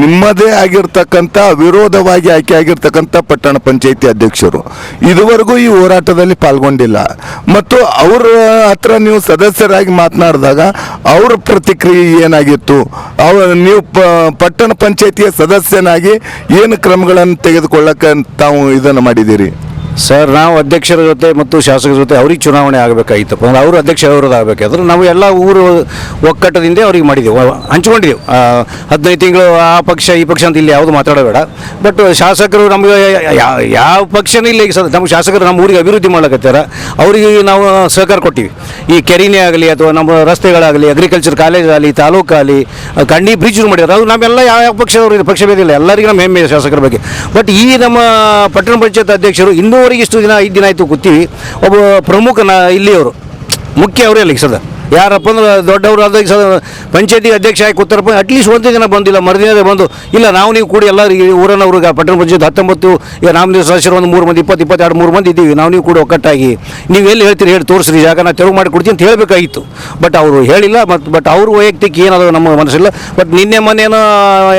ನಿಮ್ಮದೇ ಆಗಿರ್ತಕ್ಕಂಥ ವಿರೋಧವಾಗಿ ಆಯ್ಕೆ ಆಗಿರ್ತಕ್ಕಂಥ ಪಟ್ಟಣ ಪಂಚಾಯಿತಿ ಅಧ್ಯಕ್ಷರು. ಇದುವರೆಗೂ ಈ ಹೋರಾಟದಲ್ಲಿ ಪಾಲ್ಗೊಂಡಿಲ್ಲ. ಮತ್ತು ಅವರ ಹತ್ರ ನೀವು ಸದಸ್ಯರಾಗಿ ಮಾತನಾಡಿದಾಗ ಅವ್ರ ಪ್ರತಿಕ್ರಿಯೆ ಏನಾಗಿತ್ತು? ಅವ ನೀವು ಪಟ್ಟಣ ಪಂಚಾಯಿತಿಯ ಸದಸ್ಯನಾಗಿ ಏನು ಕ್ರಮಗಳನ್ನು ತೆಗೆದುಕೊಳ್ಳಕ್ಕೆ ತಾವು ಇದನ್ನು ಮಾಡಿದ್ದೀರಿ? ಸರ್, ನಾವು ಅಧ್ಯಕ್ಷರ ಜೊತೆ ಮತ್ತು ಶಾಸಕರ ಜೊತೆ ಅವ್ರಿಗೆ ಚುನಾವಣೆ ಆಗಬೇಕಾಗಿತ್ತಪ್ಪ ಅಂದ್ರೆ ಅವರು ಅಧ್ಯಕ್ಷ ಅವ್ರದ್ದು ಆಗಬೇಕಾದ್ರೆ ನಾವು ಎಲ್ಲ ಊರು ಒಕ್ಕಟ್ಟದಿಂದ ಅವ್ರಿಗೆ ಮಾಡಿದೆವು. ಹಂಚ್ಕೊಂಡಿದ್ದೆವು ಹದಿನೈದು ತಿಂಗಳು ಆ ಪಕ್ಷ, ಈ ಪಕ್ಷ ಅಂತ ಇಲ್ಲಿ ಯಾವುದು ಮಾತಾಡಬೇಡ. ಬಟ್ ಶಾಸಕರು ನಮಗೆ ಯಾವ ಪಕ್ಷನೂ ಇಲ್ಲ ಈಗ ನಮ್ಮ ಶಾಸಕರು ನಮ್ಮ ಊರಿಗೆ ಅಭಿವೃದ್ಧಿ ಮಾಡ್ಲಕತ್ತಾರ. ಅವರಿಗೆ ನಾವು ಸಹಕಾರ ಕೊಟ್ಟಿವಿ. ಈ ಕೆರೆನೇ ಆಗಲಿ ಅಥವಾ ನಮ್ಮ ರಸ್ತೆಗಳಾಗಲಿ ಅಗ್ರಿಕಲ್ಚರ್ ಕಾಲೇಜ್ ಆಗಲಿ, ತಾಲೂಕು ಆಗಲಿ ಕಂಡಿ ಬ್ರಿಡ್ಜ್ ಮಾಡಿದ್ರು. ಅದು ನಾವೆಲ್ಲ ಯಾವ ಯಾವ ಪಕ್ಷದವರು ಪಕ್ಷ ಭೇದ ಇಲ್ಲ. ಎಲ್ಲರಿಗೂ ನಮ್ಮ ಹೆಮ್ಮೆ ಶಾಸಕರ ಬಗ್ಗೆ. ಬಟ್ ಈ ನಮ್ಮ ಪಟ್ಟಣ ಪಂಚಾಯತ್ ಅಧ್ಯಕ್ಷರು ಇನ್ನೂವರೆಗೆ ಇಷ್ಟು ದಿನ ಐದು ದಿನ ಆಯಿತು ಕೂತೀವಿ ಒಬ್ಬ ಪ್ರಮುಖ ನ ಇಲ್ಲಿಯವರು ಮುಖ್ಯ ಅವರೇ ಅಲ್ಲಿಗೆ ಯಾರಪ್ಪ ಅಂದ್ರೆ ದೊಡ್ಡವರು ಅಧ್ಯಕ್ಷ, ಪಂಚಾಯತಿ ಅಧ್ಯಕ್ಷ ಆಗಿ ಕೂತಾರಪ್ಪ. ಅಟ್ಲೀಸ್ಟ್ ಒಂದೇ ದಿನ ಬಂದಿಲ್ಲ ಮರುದಿನ ಬಂದು. ಇಲ್ಲ, ನಾವು ನೀವು ಕೂಡಿ ಎಲ್ಲರಿಗೆ ಊರನ್ನವ್ರಿಗೆ ಪಟ್ಟಣ ಪಂಚಾಯತ್ ಹತ್ತೊಂಬತ್ತು, ಈಗ ನಾಮಿನಿ ಸದಸ್ಯರು ಒಂದು ಮೂರು ಮಂದಿ, ಇಪ್ಪತ್ತು, ಇಪ್ಪತ್ತೆರಡು, ಮೂರು ಮಂದಿ ಇದ್ದೀವಿ. ನಾವು ನೀವು ಕೂಡ ಒಕ್ಕಟ್ಟಾಗಿ ನೀವು ಎಲ್ಲಿ ಹೇಳ್ತೀರಿ? ಹೇಳಿ, ತೋರಿಸ್ರಿ. ಜಾಗ ನಾ ತೆರವು ಮಾಡಿ ಕೊಡ್ತೀನಿ ಅಂತ ಹೇಳಬೇಕಾಗಿತ್ತು. ಬಟ್ ಅವರು ಹೇಳಿಲ್ಲ ಮತ್ತು ಬಟ್ ಅವ್ರ ವೈಯಕ್ತಿಕ ಏನಾದರೂ ನಮ್ಮ ಮನಸ್ಸಿಲ್ಲ. ಬಟ್ ನಿನ್ನೆ ಮೊನ್ನೇನೋ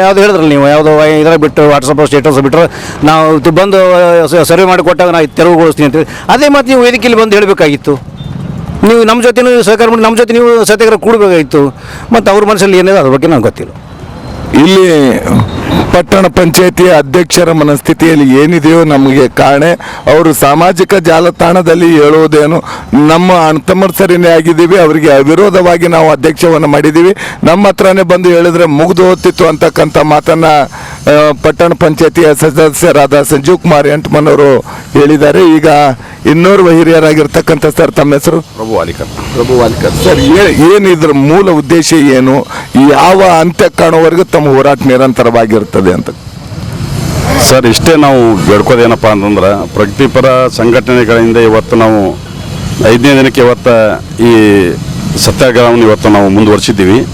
ಯಾವುದು ಹೇಳಿದ್ರಲ್ಲ ನೀವು? ಯಾವುದೋ ಇದರ ಬಿಟ್ಟು ವಾಟ್ಸಪ್ ಸ್ಟೇಟಸ್ ಬಿಟ್ಟರೆ ನಾವು ಬಂದು ಸರ್ವೆ ಮಾಡಿಕೊಟ್ಟಾಗ ನಾ ತೆರವುಗೊಳಿಸ್ತೀನಿ ಅಂತೇಳಿ ಅದೇ ಮತ್ತು ನೀವು ವೇದಿಕೆಯಲ್ಲಿ ಬಂದು ಹೇಳಬೇಕಾಗಿತ್ತು. ನೀವು ನಮ್ಮ ಜೊತೆ ಸಹಕಾರ ಮಾಡಿ, ನಮ್ಮ ಜೊತೆ ನೀವು ಸತ್ಯಾಗ್ರಹ ಕೂಡಬೇಕಾಗಿತ್ತು. ಮತ್ತು ಅವ್ರ ಮನಸ್ಸಲ್ಲಿ ಏನಿದೆ ಅದ್ರ ಬಗ್ಗೆ ನಂಗೆ ಗೊತ್ತಿಲ್ಲ. ಇಲ್ಲಿ ಪಟ್ಟಣ ಪಂಚಾಯತಿ ಅಧ್ಯಕ್ಷರ ಮನಸ್ಥಿತಿಯಲ್ಲಿ ಏನಿದೆಯೋ ನಮಗೆ ಕಾಣೆ. ಅವರು ಸಾಮಾಜಿಕ ಜಾಲತಾಣದಲ್ಲಿ ಹೇಳುವುದೇನು, ನಮ್ಮ ಅಣ್ತಮ್ಮರ್ ಸರಿನೇ ಆಗಿದ್ದೀವಿ, ಅವರಿಗೆ ಅವಿರೋಧವಾಗಿ ನಾವು ಅಧ್ಯಕ್ಷವನ್ನು ಮಾಡಿದ್ದೀವಿ. ನಮ್ಮ ಹತ್ರನೇ ಬಂದು ಹೇಳಿದ್ರೆ ಮುಗಿದು ಹೋಗ್ತಿತ್ತು ಅಂತಕ್ಕಂಥ ಮಾತನ್ನ ಪಟ್ಟಣ ಪಂಚಾಯತಿಯ ಸದಸ್ಯರಾದ ಸಂಜೀವ್ ಕುಮಾರ್ ಎಂಟಮನವರು ಹೇಳಿದ್ದಾರೆ. ಈಗ ಇನ್ನೋರ್ವ ಹಿರಿಯರಾಗಿರ್ತಕ್ಕಂಥ ಸರ್ ತಮ್ಮ ಹೆಸರು? ಪ್ರಭು ವಾಲಿಕರ್. ಪ್ರಭು ವಾಲಿಕರ್. ಸರ್ ಏ- ಏನು ಇದ್ರ ಮೂಲ ಉದ್ದೇಶ ಏನು? ಯಾವ ಅಂತ್ಯ ಕಾಣುವವರೆಗೂ ತಮ್ಮ ಹೋರಾಟ ನಿರಂತರವಾಗಿರ್ತದೆ ಅಂತ? ಸರ್ ಇಷ್ಟೇ ನಾವು ಬೇಡ್ಕೋದೇನಪ್ಪ ಅಂತಂದ್ರೆ ಪ್ರಗತಿಪರ ಸಂಘಟನೆಗಳಿಂದ ಇವತ್ತು ನಾವು ಐದನೇ ದಿನಕ್ಕೆ ಇವತ್ತು ಈ ಸತ್ಯಾಗ್ರಹವನ್ನು ಇವತ್ತು ನಾವು ಮುಂದುವರಿಸಿದ್ದೀವಿ.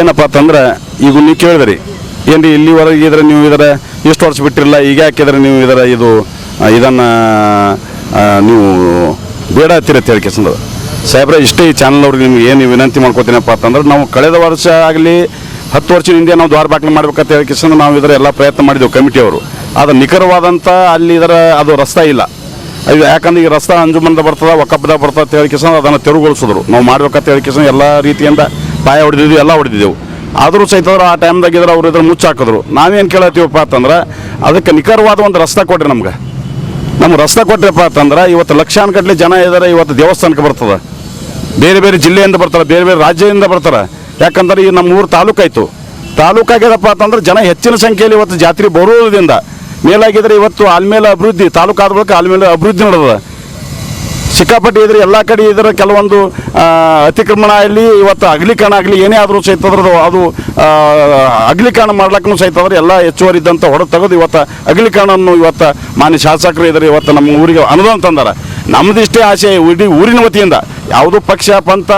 ಏನಪ್ಪ ಅಂತಂದ್ರೆ ಈಗ ನೀವು ಕೇಳಿದ್ರಿ ಏನ್ರಿ, ಇಲ್ಲಿವರೆಗೆ ಇದ್ರೆ ನೀವು ಇದರ ಇಷ್ಟು ವರ್ಷ ಬಿಟ್ಟಿರಲ್ಲ, ಈಗ ಹಾಕಿದ್ರೆ ನೀವು ಇದರ ಇದು ಇದನ್ನು ನೀವು ಬೇಡ ಹತ್ತಿರ ಹೇಳಿ ಕೆಸಂದ ಸಾಹೇಬ್ರೆ, ಇಷ್ಟೇ ಈ ಚಾನಲ್ ಅವ್ರಿಗೆ ನಿಮ್ಗೆ ಏನು ವಿನಂತಿ ಮಾಡ್ಕೋತೀನಪ್ಪ ಅಂತಂದ್ರೆ, ನಾವು ಕಳೆದ ವರ್ಷ ಆಗಲಿ, ಹತ್ತು ವರ್ಷದ ಹಿಂದೆ ನಾವು ದ್ವಾರ ಬಾಗಿಲು ಮಾಡ್ಬೇಕಂತ ಹೇಳಿ ನಾವು ಇದರ ಎಲ್ಲ ಪ್ರಯತ್ನ ಮಾಡಿದ್ದೆವು ಕಮಿಟಿಯವರು ಅದು ನಿಖರವಾದಂಥ ಅಲ್ಲಿ ಇದರ ಅದು ರಸ್ತೆ ಇಲ್ಲ. ಅದು ಯಾಕಂದ್ರೆ ಈಗ ರಸ್ತೆ ಅಂಜುಮಂದ ಬರ್ತದ, ಒಕ್ಕಪ್ಪದ ಬರ್ತದ ಅಂತ ಹೇಳಿ ಕಿಸಂದು ಅದನ್ನು ತೆರವುಗೊಳಿಸಿದ್ರು. ನಾವು ಮಾಡ್ಬೇಕಂತ ಹೇಳಿ ಕಿಸಂದು ಎಲ್ಲ ರೀತಿಯಿಂದ ಪಾಯ ಹೊಡೆದಿದ್ವಿ, ಎಲ್ಲ ಹೊಡೆದಿದ್ದೆವು. ಆದರೂ ಸಹಿತ ಆ ಟೈಮ್ದಾಗ ಇದ್ರೆ ಅವ್ರು ಇದ್ರ ಮುಚ್ಚಾಕಿದ್ರು ನಾವೇನು ಕೇಳತ್ತೀವಪ್ಪ ಅಂತಂದ್ರೆ, ಅದಕ್ಕೆ ನಿಖರವಾದ ಒಂದು ರಸ್ತೆ ಕೊಡ್ರಿ ನಮ್ಗೆ. ನಮ್ಮ ರಸ್ತೆ ಕೊಟ್ರಪ್ಪ ಅಂತಂದ್ರೆ, ಇವತ್ತು ಲಕ್ಷಾನುಗಟ್ಟಲೆ ಜನ ಇದ್ದಾರೆ ಇವತ್ತು ದೇವಸ್ಥಾನಕ್ಕೆ ಬರ್ತದೆ. ಬೇರೆ ಬೇರೆ ಜಿಲ್ಲೆಯಿಂದ ಬರ್ತಾರೆ, ಬೇರೆ ಬೇರೆ ರಾಜ್ಯದಿಂದ ಬರ್ತಾರೆ. ಯಾಕಂದ್ರೆ ಈ ನಮ್ಮ ಊರು ತಾಲೂಕಾಯ್ತು. ತಾಲೂಕಾಗ್ಯದಪ್ಪ ಅಂತಂದ್ರೆ ಜನ ಹೆಚ್ಚಿನ ಸಂಖ್ಯೆಯಲ್ಲಿ ಇವತ್ತು ಜಾತ್ರೆ ಬರುವುದರಿಂದ, ಮೇಲಾಗಿದ್ರೆ ಇವತ್ತು ಆಲ್ಮೇಲೆ ಅಭಿವೃದ್ಧಿ, ತಾಲೂಕಾದ ಬಳಿಕ ಆಲ್ಮೇಲೆ ಅಭಿವೃದ್ಧಿ ನಡೆದ ಸಿಕ್ಕಾಪಟ್ಟೆ ಇದ್ರೆ ಎಲ್ಲ ಕಡೆ ಇದ್ರೆ ಕೆಲವೊಂದು ಅತಿಕ್ರಮಣ ಆಗಲಿ, ಇವತ್ತು ಅಗಲೀಕರಣ ಆಗಲಿ, ಏನೇ ಆದರೂ ಸಹಿತ ಅದ್ರದ್ದು ಅದು ಅಗಲೀಕರಣ ಮಾಡ್ಲಕ್ಕೂ ಸಹಿತ ಅಂದ್ರೆ ಎಲ್ಲ ಹೆಚ್ಚುವರಿ ಇದ್ದಂಥ ಹೊರಗೆ ತೆಗೆದು ಇವತ್ತು ಅಗಲೀಕರಣವನ್ನು ಇವತ್ತು ಮಾನ್ಯ ಶಾಸಕರು ಇದ್ದಾರೆ, ಇವತ್ತು ನಮ್ಮ ಊರಿಗೆ ಅನುದಾನ ತಂದಾರ. ನಮ್ದು ಇಷ್ಟೇ ಆಸೆ ಇಡೀ ಊರಿನ ವತಿಯಿಂದ. ಯಾವುದು ಪಕ್ಷ ಪಂಥ,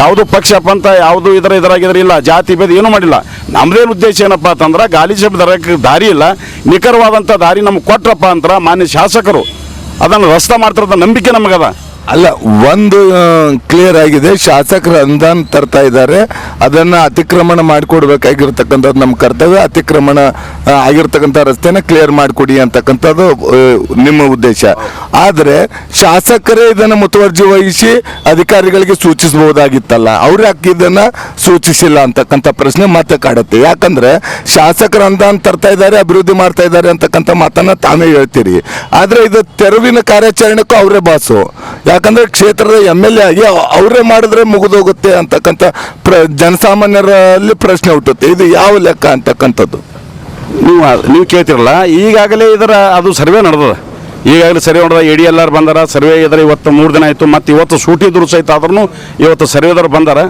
ಯಾವುದು ಪಕ್ಷ ಪಂಥ, ಯಾವುದು ಇದರ ಇದರಾಗಿದ್ರೆ ಇಲ್ಲ, ಜಾತಿ ಭೇದ ಏನೂ ಮಾಡಿಲ್ಲ. ನಮ್ದೇನು ಉದ್ದೇಶ ಏನಪ್ಪ ಅಂತಂದ್ರೆ, ಗಾಲಿ ಶಬ್ದ ದಾರಿ ಇಲ್ಲ. ನಿಖರವಾದಂಥ ದಾರಿ ನಮ್ಗೆ ಕೊಟ್ರಪ್ಪ ಅಂದ್ರೆ ಮಾನ್ಯ ಶಾಸಕರು. ಅದನ್ನು ರಸ್ತೆ ಮಾಡ್ತಿರೋದ ನಂಬಿಕೆ ನಮಗದ. ಅಲ್ಲ, ಒಂದು ಕ್ಲಿಯರ್ ಆಗಿದೆ. ಶಾಸಕರು ಅನುದಾನ ತರ್ತಾ ಇದ್ದಾರೆ. ಅದನ್ನು ಅತಿಕ್ರಮಣ ಮಾಡಿಕೊಡ್ಬೇಕಾಗಿರ್ತಕ್ಕಂಥದ್ದು ನಮ್ಮ ಕರ್ತವ್ಯ. ಅತಿಕ್ರಮಣ ಆಗಿರ್ತಕ್ಕಂಥ ರಸ್ತೆನ ಕ್ಲಿಯರ್ ಮಾಡಿಕೊಡಿ ಅಂತಕ್ಕಂಥದ್ದು ನಿಮ್ಮ ಉದ್ದೇಶ. ಆದರೆ, ಶಾಸಕರೇ ಇದನ್ನು ಮುತುವರ್ಜಿ ವಹಿಸಿ ಅಧಿಕಾರಿಗಳಿಗೆ ಸೂಚಿಸಬಹುದಾಗಿತ್ತಲ್ಲ. ಅವ್ರು ಯಾಕೆ ಇದನ್ನು ಸೂಚಿಸಿಲ್ಲ ಅಂತಕ್ಕಂಥ ಪ್ರಶ್ನೆ ಮತ್ತೆ ಕಾಡುತ್ತೆ. ಯಾಕಂದರೆ, ಶಾಸಕರು ಅನುದಾನ ತರ್ತಾ ಇದ್ದಾರೆ, ಅಭಿವೃದ್ಧಿ ಮಾಡ್ತಾ ಇದ್ದಾರೆ ಅಂತಕ್ಕಂಥ ಮಾತನ್ನು ತಾನೇ ಹೇಳ್ತೀರಿ. ಆದರೆ, ಇದು ತೆರವಿನ ಕಾರ್ಯಾಚರಣೆಗೂ ಅವರೇ ಬಾಸು. ಯಾಕಂದ್ರೆ ಕ್ಷೇತ್ರದ ಎಂ ಎಲ್ ಎ ಆಗಿ ಅವರೇ ಮಾಡಿದ್ರೆ ಮುಗಿದೋಗುತ್ತೆ ಅಂತಕ್ಕಂಥ ಪ್ರ ಜನಸಾಮಾನ್ಯರಲ್ಲಿ ಪ್ರಶ್ನೆ ಹುಟ್ಟುತ್ತೆ. ಇದು ಯಾವ ಲೆಕ್ಕ ಅಂತಕ್ಕಂಥದ್ದು? ನೀವು ನೀವು ಕೇಳ್ತಿರಲ್ಲ, ಈಗಾಗಲೇ ಇದರ ಅದು ಸರ್ವೆ ನಡೆದದ. ಈಗಾಗಲೇ ಸರ್ವೆ ನೋಡಿದ, ಎ ಡಿ ಎಲ್ ಬಂದಾರ, ಸರ್ವೆ ಇದ್ರೆ ಇವತ್ತು ಮೂರು ದಿನ ಆಯಿತು, ಮತ್ತು ಇವತ್ತು ಸೂಟಿ ಇದ್ರು ಸಹಿತ ಆದ್ರೂ ಇವತ್ತು ಸರ್ವೆದವ್ರು ಬಂದಾರ.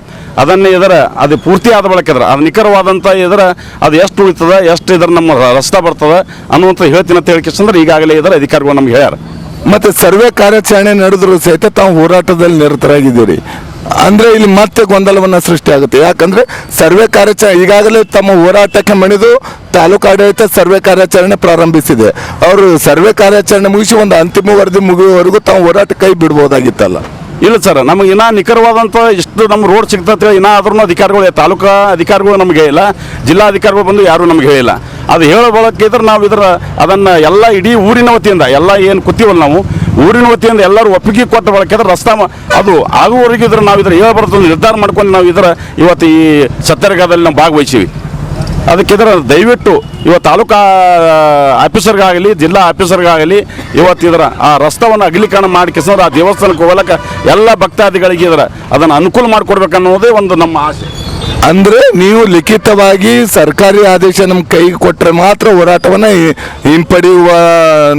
ಅದನ್ನೇ ಇದರ ಅದು ಪೂರ್ತಿ ಆದ ಬಳಕ ಇದ್ರ. ಅದು ನಿಖರವಾದಂಥ ಇದರ ಅದು ಎಷ್ಟು ಉಳಿತದ, ಎಷ್ಟು ಇದರ ನಮ್ಮ ರಸ್ತೆ ಬರ್ತದೆ ಅನ್ನುವಂಥ ಹೇಳ್ತೀನಿ ಅಂತ ಹೇಳಿಕೆಸಂದ್ರೆ ಈಗಾಗಲೇ ಇದರ ಅಧಿಕಾರಿಗಳು ನಮ್ಗೆ ಹೇಳ್ಯಾರ. ಮತ್ತೆ ಸರ್ವೆ ಕಾರ್ಯಾಚರಣೆ ನಡೆದ್ರು ಸಹಿತ ತಾವು ಹೋರಾಟದಲ್ಲಿ ನಿರತರಾಗಿದ್ದೀರಿ. ಅಂದ್ರೆ ಇಲ್ಲಿ ಮತ್ತೆ ಗೊಂದಲವನ್ನ ಸೃಷ್ಟಿ ಆಗುತ್ತೆ ಯಾಕಂದ್ರೆ ಸರ್ವೆ ಕಾರ್ಯಾಚರಣೆ ಈಗಾಗಲೇ ತಮ್ಮ ಹೋರಾಟಕ್ಕೆ ಮಣಿದು ತಾಲೂಕು ಆಡಳಿತ ಸರ್ವೆ ಕಾರ್ಯಾಚರಣೆ ಪ್ರಾರಂಭಿಸಿದೆ. ಅವರು ಸರ್ವೆ ಕಾರ್ಯಾಚರಣೆ ಮುಗಿಸಿ ಒಂದು ಅಂತಿಮ ವರದಿ ಮುಗಿಯುವವರೆಗೂ ತಾವು ಹೋರಾಟ ಕೈ ಬಿಡ್ಬೋದಾಗಿತ್ತಲ್ಲ. ಇಲ್ಲ ಸರ್, ನಮಗೆ ಇನ್ನೂ ನಿಖರವಾದಂಥ ಇಷ್ಟು ನಮ್ಮ ರೋಡ್ ಸಿಗ್ತದೆ ಇನ್ನೂ ಆದ್ರೂ ಅಧಿಕಾರಿಗಳು, ತಾಲೂಕಾ ಅಧಿಕಾರಿಗಳು ನಮಗೆ ಹೇಳಿಲ್ಲ, ಜಿಲ್ಲಾ ಅಧಿಕಾರಿಗಳು ಬಂದು ಯಾರೂ ನಮಗೆ ಹೇಳಿಲ್ಲ. ಅದು ಹೇಳೋ ಬಳಕಿದ್ರೆ ನಾವು ಇದರ ಅದನ್ನು ಎಲ್ಲ ಇಡೀ ಊರಿನ ವತಿಯಿಂದ, ಎಲ್ಲ ಏನು ಕೂತೀವಲ್ಲ ನಾವು, ಊರಿನ ವತಿಯಿಂದ ಎಲ್ಲರೂ ಒಪ್ಪಿಗೆ ಕೊಟ್ಟ ಬಳಕೆ ಇದ್ರೆ ರಸ್ತೆ ಅದು ಆಗುವವರೆಗೆ ಇದ್ರೆ ನಾವು ಇದ್ರ ಹೇಳಬಾರ್ದು ನಿರ್ಧಾರ ಮಾಡ್ಕೊಂಡು ನಾವು ಇದರ ಇವತ್ತು ಈ ಸತ್ಯಾಗ್ರಹದಲ್ಲಿ ನಾವು ಭಾಗವಹಿಸೀವಿ. ಅದಕ್ಕೆ ಇದರ ದಯವಿಟ್ಟು ಇವತ್ತು ತಾಲೂಕಾ ಆಫೀಸರ್ಗಾಗಲಿ ಜಿಲ್ಲಾ ಆಫೀಸರ್ಗಾಗಲಿ ಇವತ್ತು ಇದರ ಆ ರಸ್ತವನ್ನು ಅಗಲೀಕರಣ ಮಾಡಿಕೆಸಂದ್ರೆ ಆ ದೇವಸ್ಥಾನಕ್ಕೆ ಹೋಗಲಕ್ಕ ಎಲ್ಲ ಭಕ್ತಾದಿಗಳಿಗೆ ಇದರ ಅದನ್ನು ಅನುಕೂಲ ಮಾಡಿಕೊಡ್ಬೇಕನ್ನೋದೇ ಒಂದು ನಮ್ಮ ಆಸೆ. ಅಂದರೆ ನೀವು ಲಿಖಿತವಾಗಿ ಸರ್ಕಾರಿ ಆದೇಶ ನಮ್ಮ ಕೈಗೆ ಕೊಟ್ಟರೆ ಮಾತ್ರ ಹೋರಾಟವನ್ನು ಹಿಂಪಡೆಯುವ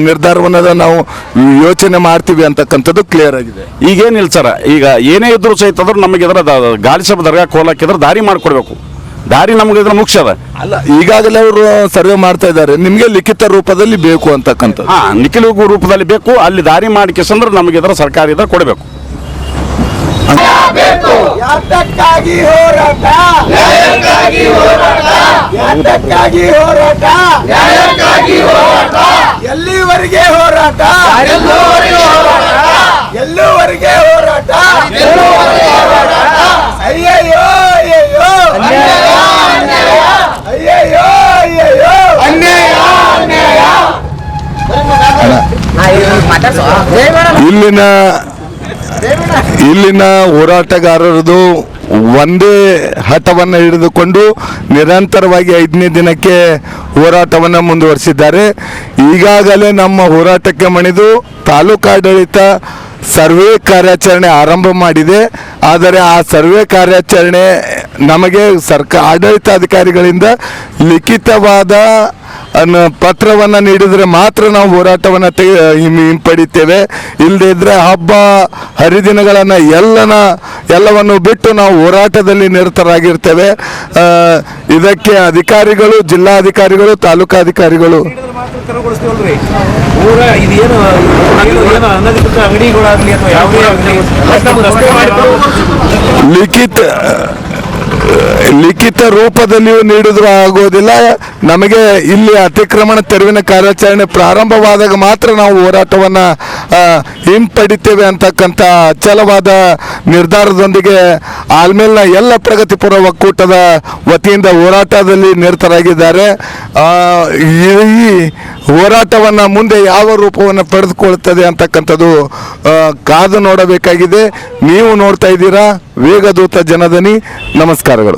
ನಿರ್ಧಾರವನ್ನು ನಾವು ಯೋಚನೆ ಮಾಡ್ತೀವಿ ಅಂತಕ್ಕಂಥದ್ದು ಕ್ಲಿಯರ್ ಆಗಿದೆ. ಈಗೇನಿಲ್ಲ ಸರ್ ಈಗ ಏನೇ ಇದ್ರೂ ಸಹಿತ ಅಂದ್ರೆ ನಮಗೆ ಇದರ ಗಾಲಿಸಬ ಗಾಲಿ ಸಭೆ ದರ್ಗಾಕ್ಕೆ ಹೋಗ್ಲಕ್ಕಿದ್ರೆ ದಾರಿ ಮಾಡಿಕೊಡ್ಬೇಕು. ದಾರಿ ನಮಗೆ ಇದ್ರ ಮುಖ್ಯ ಅದ ಅಲ್ಲ ಈಗಾಗಲೇ ಅವರು ಸರ್ವೆ ಮಾಡ್ತಾ ಇದ್ದಾರೆ. ನಿಮಗೆ ಲಿಖಿತ ರೂಪದಲ್ಲಿ ಬೇಕು ಅಂತಕ್ಕಂಥ ಹಾ ನಿಖಿಲ ರೂಪದಲ್ಲಿ ಬೇಕು ಅಲ್ಲಿ ದಾರಿ ಮಾಡಿಕೆಸಂದ್ರೆ ನಮಗೆ ಇದರ ಸರ್ಕಾರ ಇದ್ರ ಕೊಡಬೇಕು. ಯಾತಕ್ಕಾಗಿ ಹೋರಾಟ? ಯಾತಕ್ಕಾಗಿ ಹೋರಾಟ? ಎಲ್ಲಿವರೆಗೆ ಹೋರಾಟ? ಎಲ್ಲೂವರೆಗೆ ಹೋರಾಟ? ಅಯ್ಯಯ್ಯೋ ಅಯ್ಯಯ್ಯೋ ಅಯ್ಯಯ್ಯೋ ಅಯ್ಯಯ್ಯೋ. ಇಲ್ಲಿನ ಇಲ್ಲಿನ ಹೋರಾಟಗಾರರದು ಒಂದೇ ಹಠವನ್ನು ಹಿಡಿದುಕೊಂಡು ನಿರಂತರವಾಗಿ ಐದನೇ ದಿನಕ್ಕೆ ಹೋರಾಟವನ್ನು ಮುಂದುವರಿಸಿದ್ದಾರೆ. ಈಗಾಗಲೇ ನಮ್ಮ ಹೋರಾಟಕ್ಕೆ ಮಣಿದು ತಾಲೂಕಾಡಳಿತ ಸರ್ವೆ ಕಾರ್ಯಾಚರಣೆ ಆರಂಭ ಮಾಡಿದೆ. ಆದರೆ ಆ ಸರ್ವೆ ಕಾರ್ಯಾಚರಣೆ ನಮಗೆ ಸರ್ಕ, ಆಡಳಿತಾಧಿಕಾರಿಗಳಿಂದ ಲಿಖಿತವಾದ ಪತ್ರವನ್ನು ನೀಡಿದರೆ ಮಾತ್ರ ನಾವು ಹೋರಾಟವನ್ನು ತೆಗೆ ಹಿಂಪಡಿತೇವೆ. ಇಲ್ಲದೇ ಇದ್ರೆ ಹಬ್ಬ ಹರಿದಿನಗಳನ್ನು ಎಲ್ಲನ, ಎಲ್ಲವನ್ನು ಬಿಟ್ಟು ನಾವು ಹೋರಾಟದಲ್ಲಿ ನಿರತರಾಗಿರ್ತೇವೆ. ಇದಕ್ಕೆ ಅಧಿಕಾರಿಗಳು, ಜಿಲ್ಲಾಧಿಕಾರಿಗಳು, ತಾಲೂಕಾಧಿಕಾರಿಗಳು. ತೆರವುಗೊಳಿಸ್ತೀವಲ್ರಿ ಊರ ಇದು ಏನು ಅನಧಿಕೃತ ಅಂಗಡಿಗಳಾಗಲಿ ಅಥವಾ ಯಾವುದೇ ಆಗಲಿ ಲಿಖಿತ. ಲಿಖಿತ ರೂಪದಲ್ಲಿಯೂ ನೀಡಿದ್ರು ಆಗೋದಿಲ್ಲ. ನಮಗೆ ಇಲ್ಲಿ ಅತಿಕ್ರಮಣ ತೆರವಿನ ಕಾರ್ಯಾಚರಣೆ ಪ್ರಾರಂಭವಾದಾಗ ಮಾತ್ರ ನಾವು ಹೋರಾಟವನ್ನು ಹಿಂಪಡಿತೇವೆ ಅಂತಕ್ಕಂಥ ಅಚಲವಾದ ನಿರ್ಧಾರದೊಂದಿಗೆ ಆಲ್ಮೇಲ್ನ ಎಲ್ಲ ಪ್ರಗತಿಪರ ಒಕ್ಕೂಟದ ವತಿಯಿಂದ ಹೋರಾಟದಲ್ಲಿ ನಿರತರಾಗಿದ್ದಾರೆ. ಈ ಹೋರಾಟವನ್ನು ಮುಂದೆ ಯಾವ ರೂಪವನ್ನು ಪಡೆದುಕೊಳ್ಳುತ್ತದೆ ಅಂತಕ್ಕಂಥದ್ದು ಕಾದು ನೋಡಬೇಕಾಗಿದೆ. ನೀವು ನೋಡ್ತಾ ಇದ್ದೀರಾ? ವೇಗದೂತ ಜನದನಿ. നമസ്കാരങ്ങൾ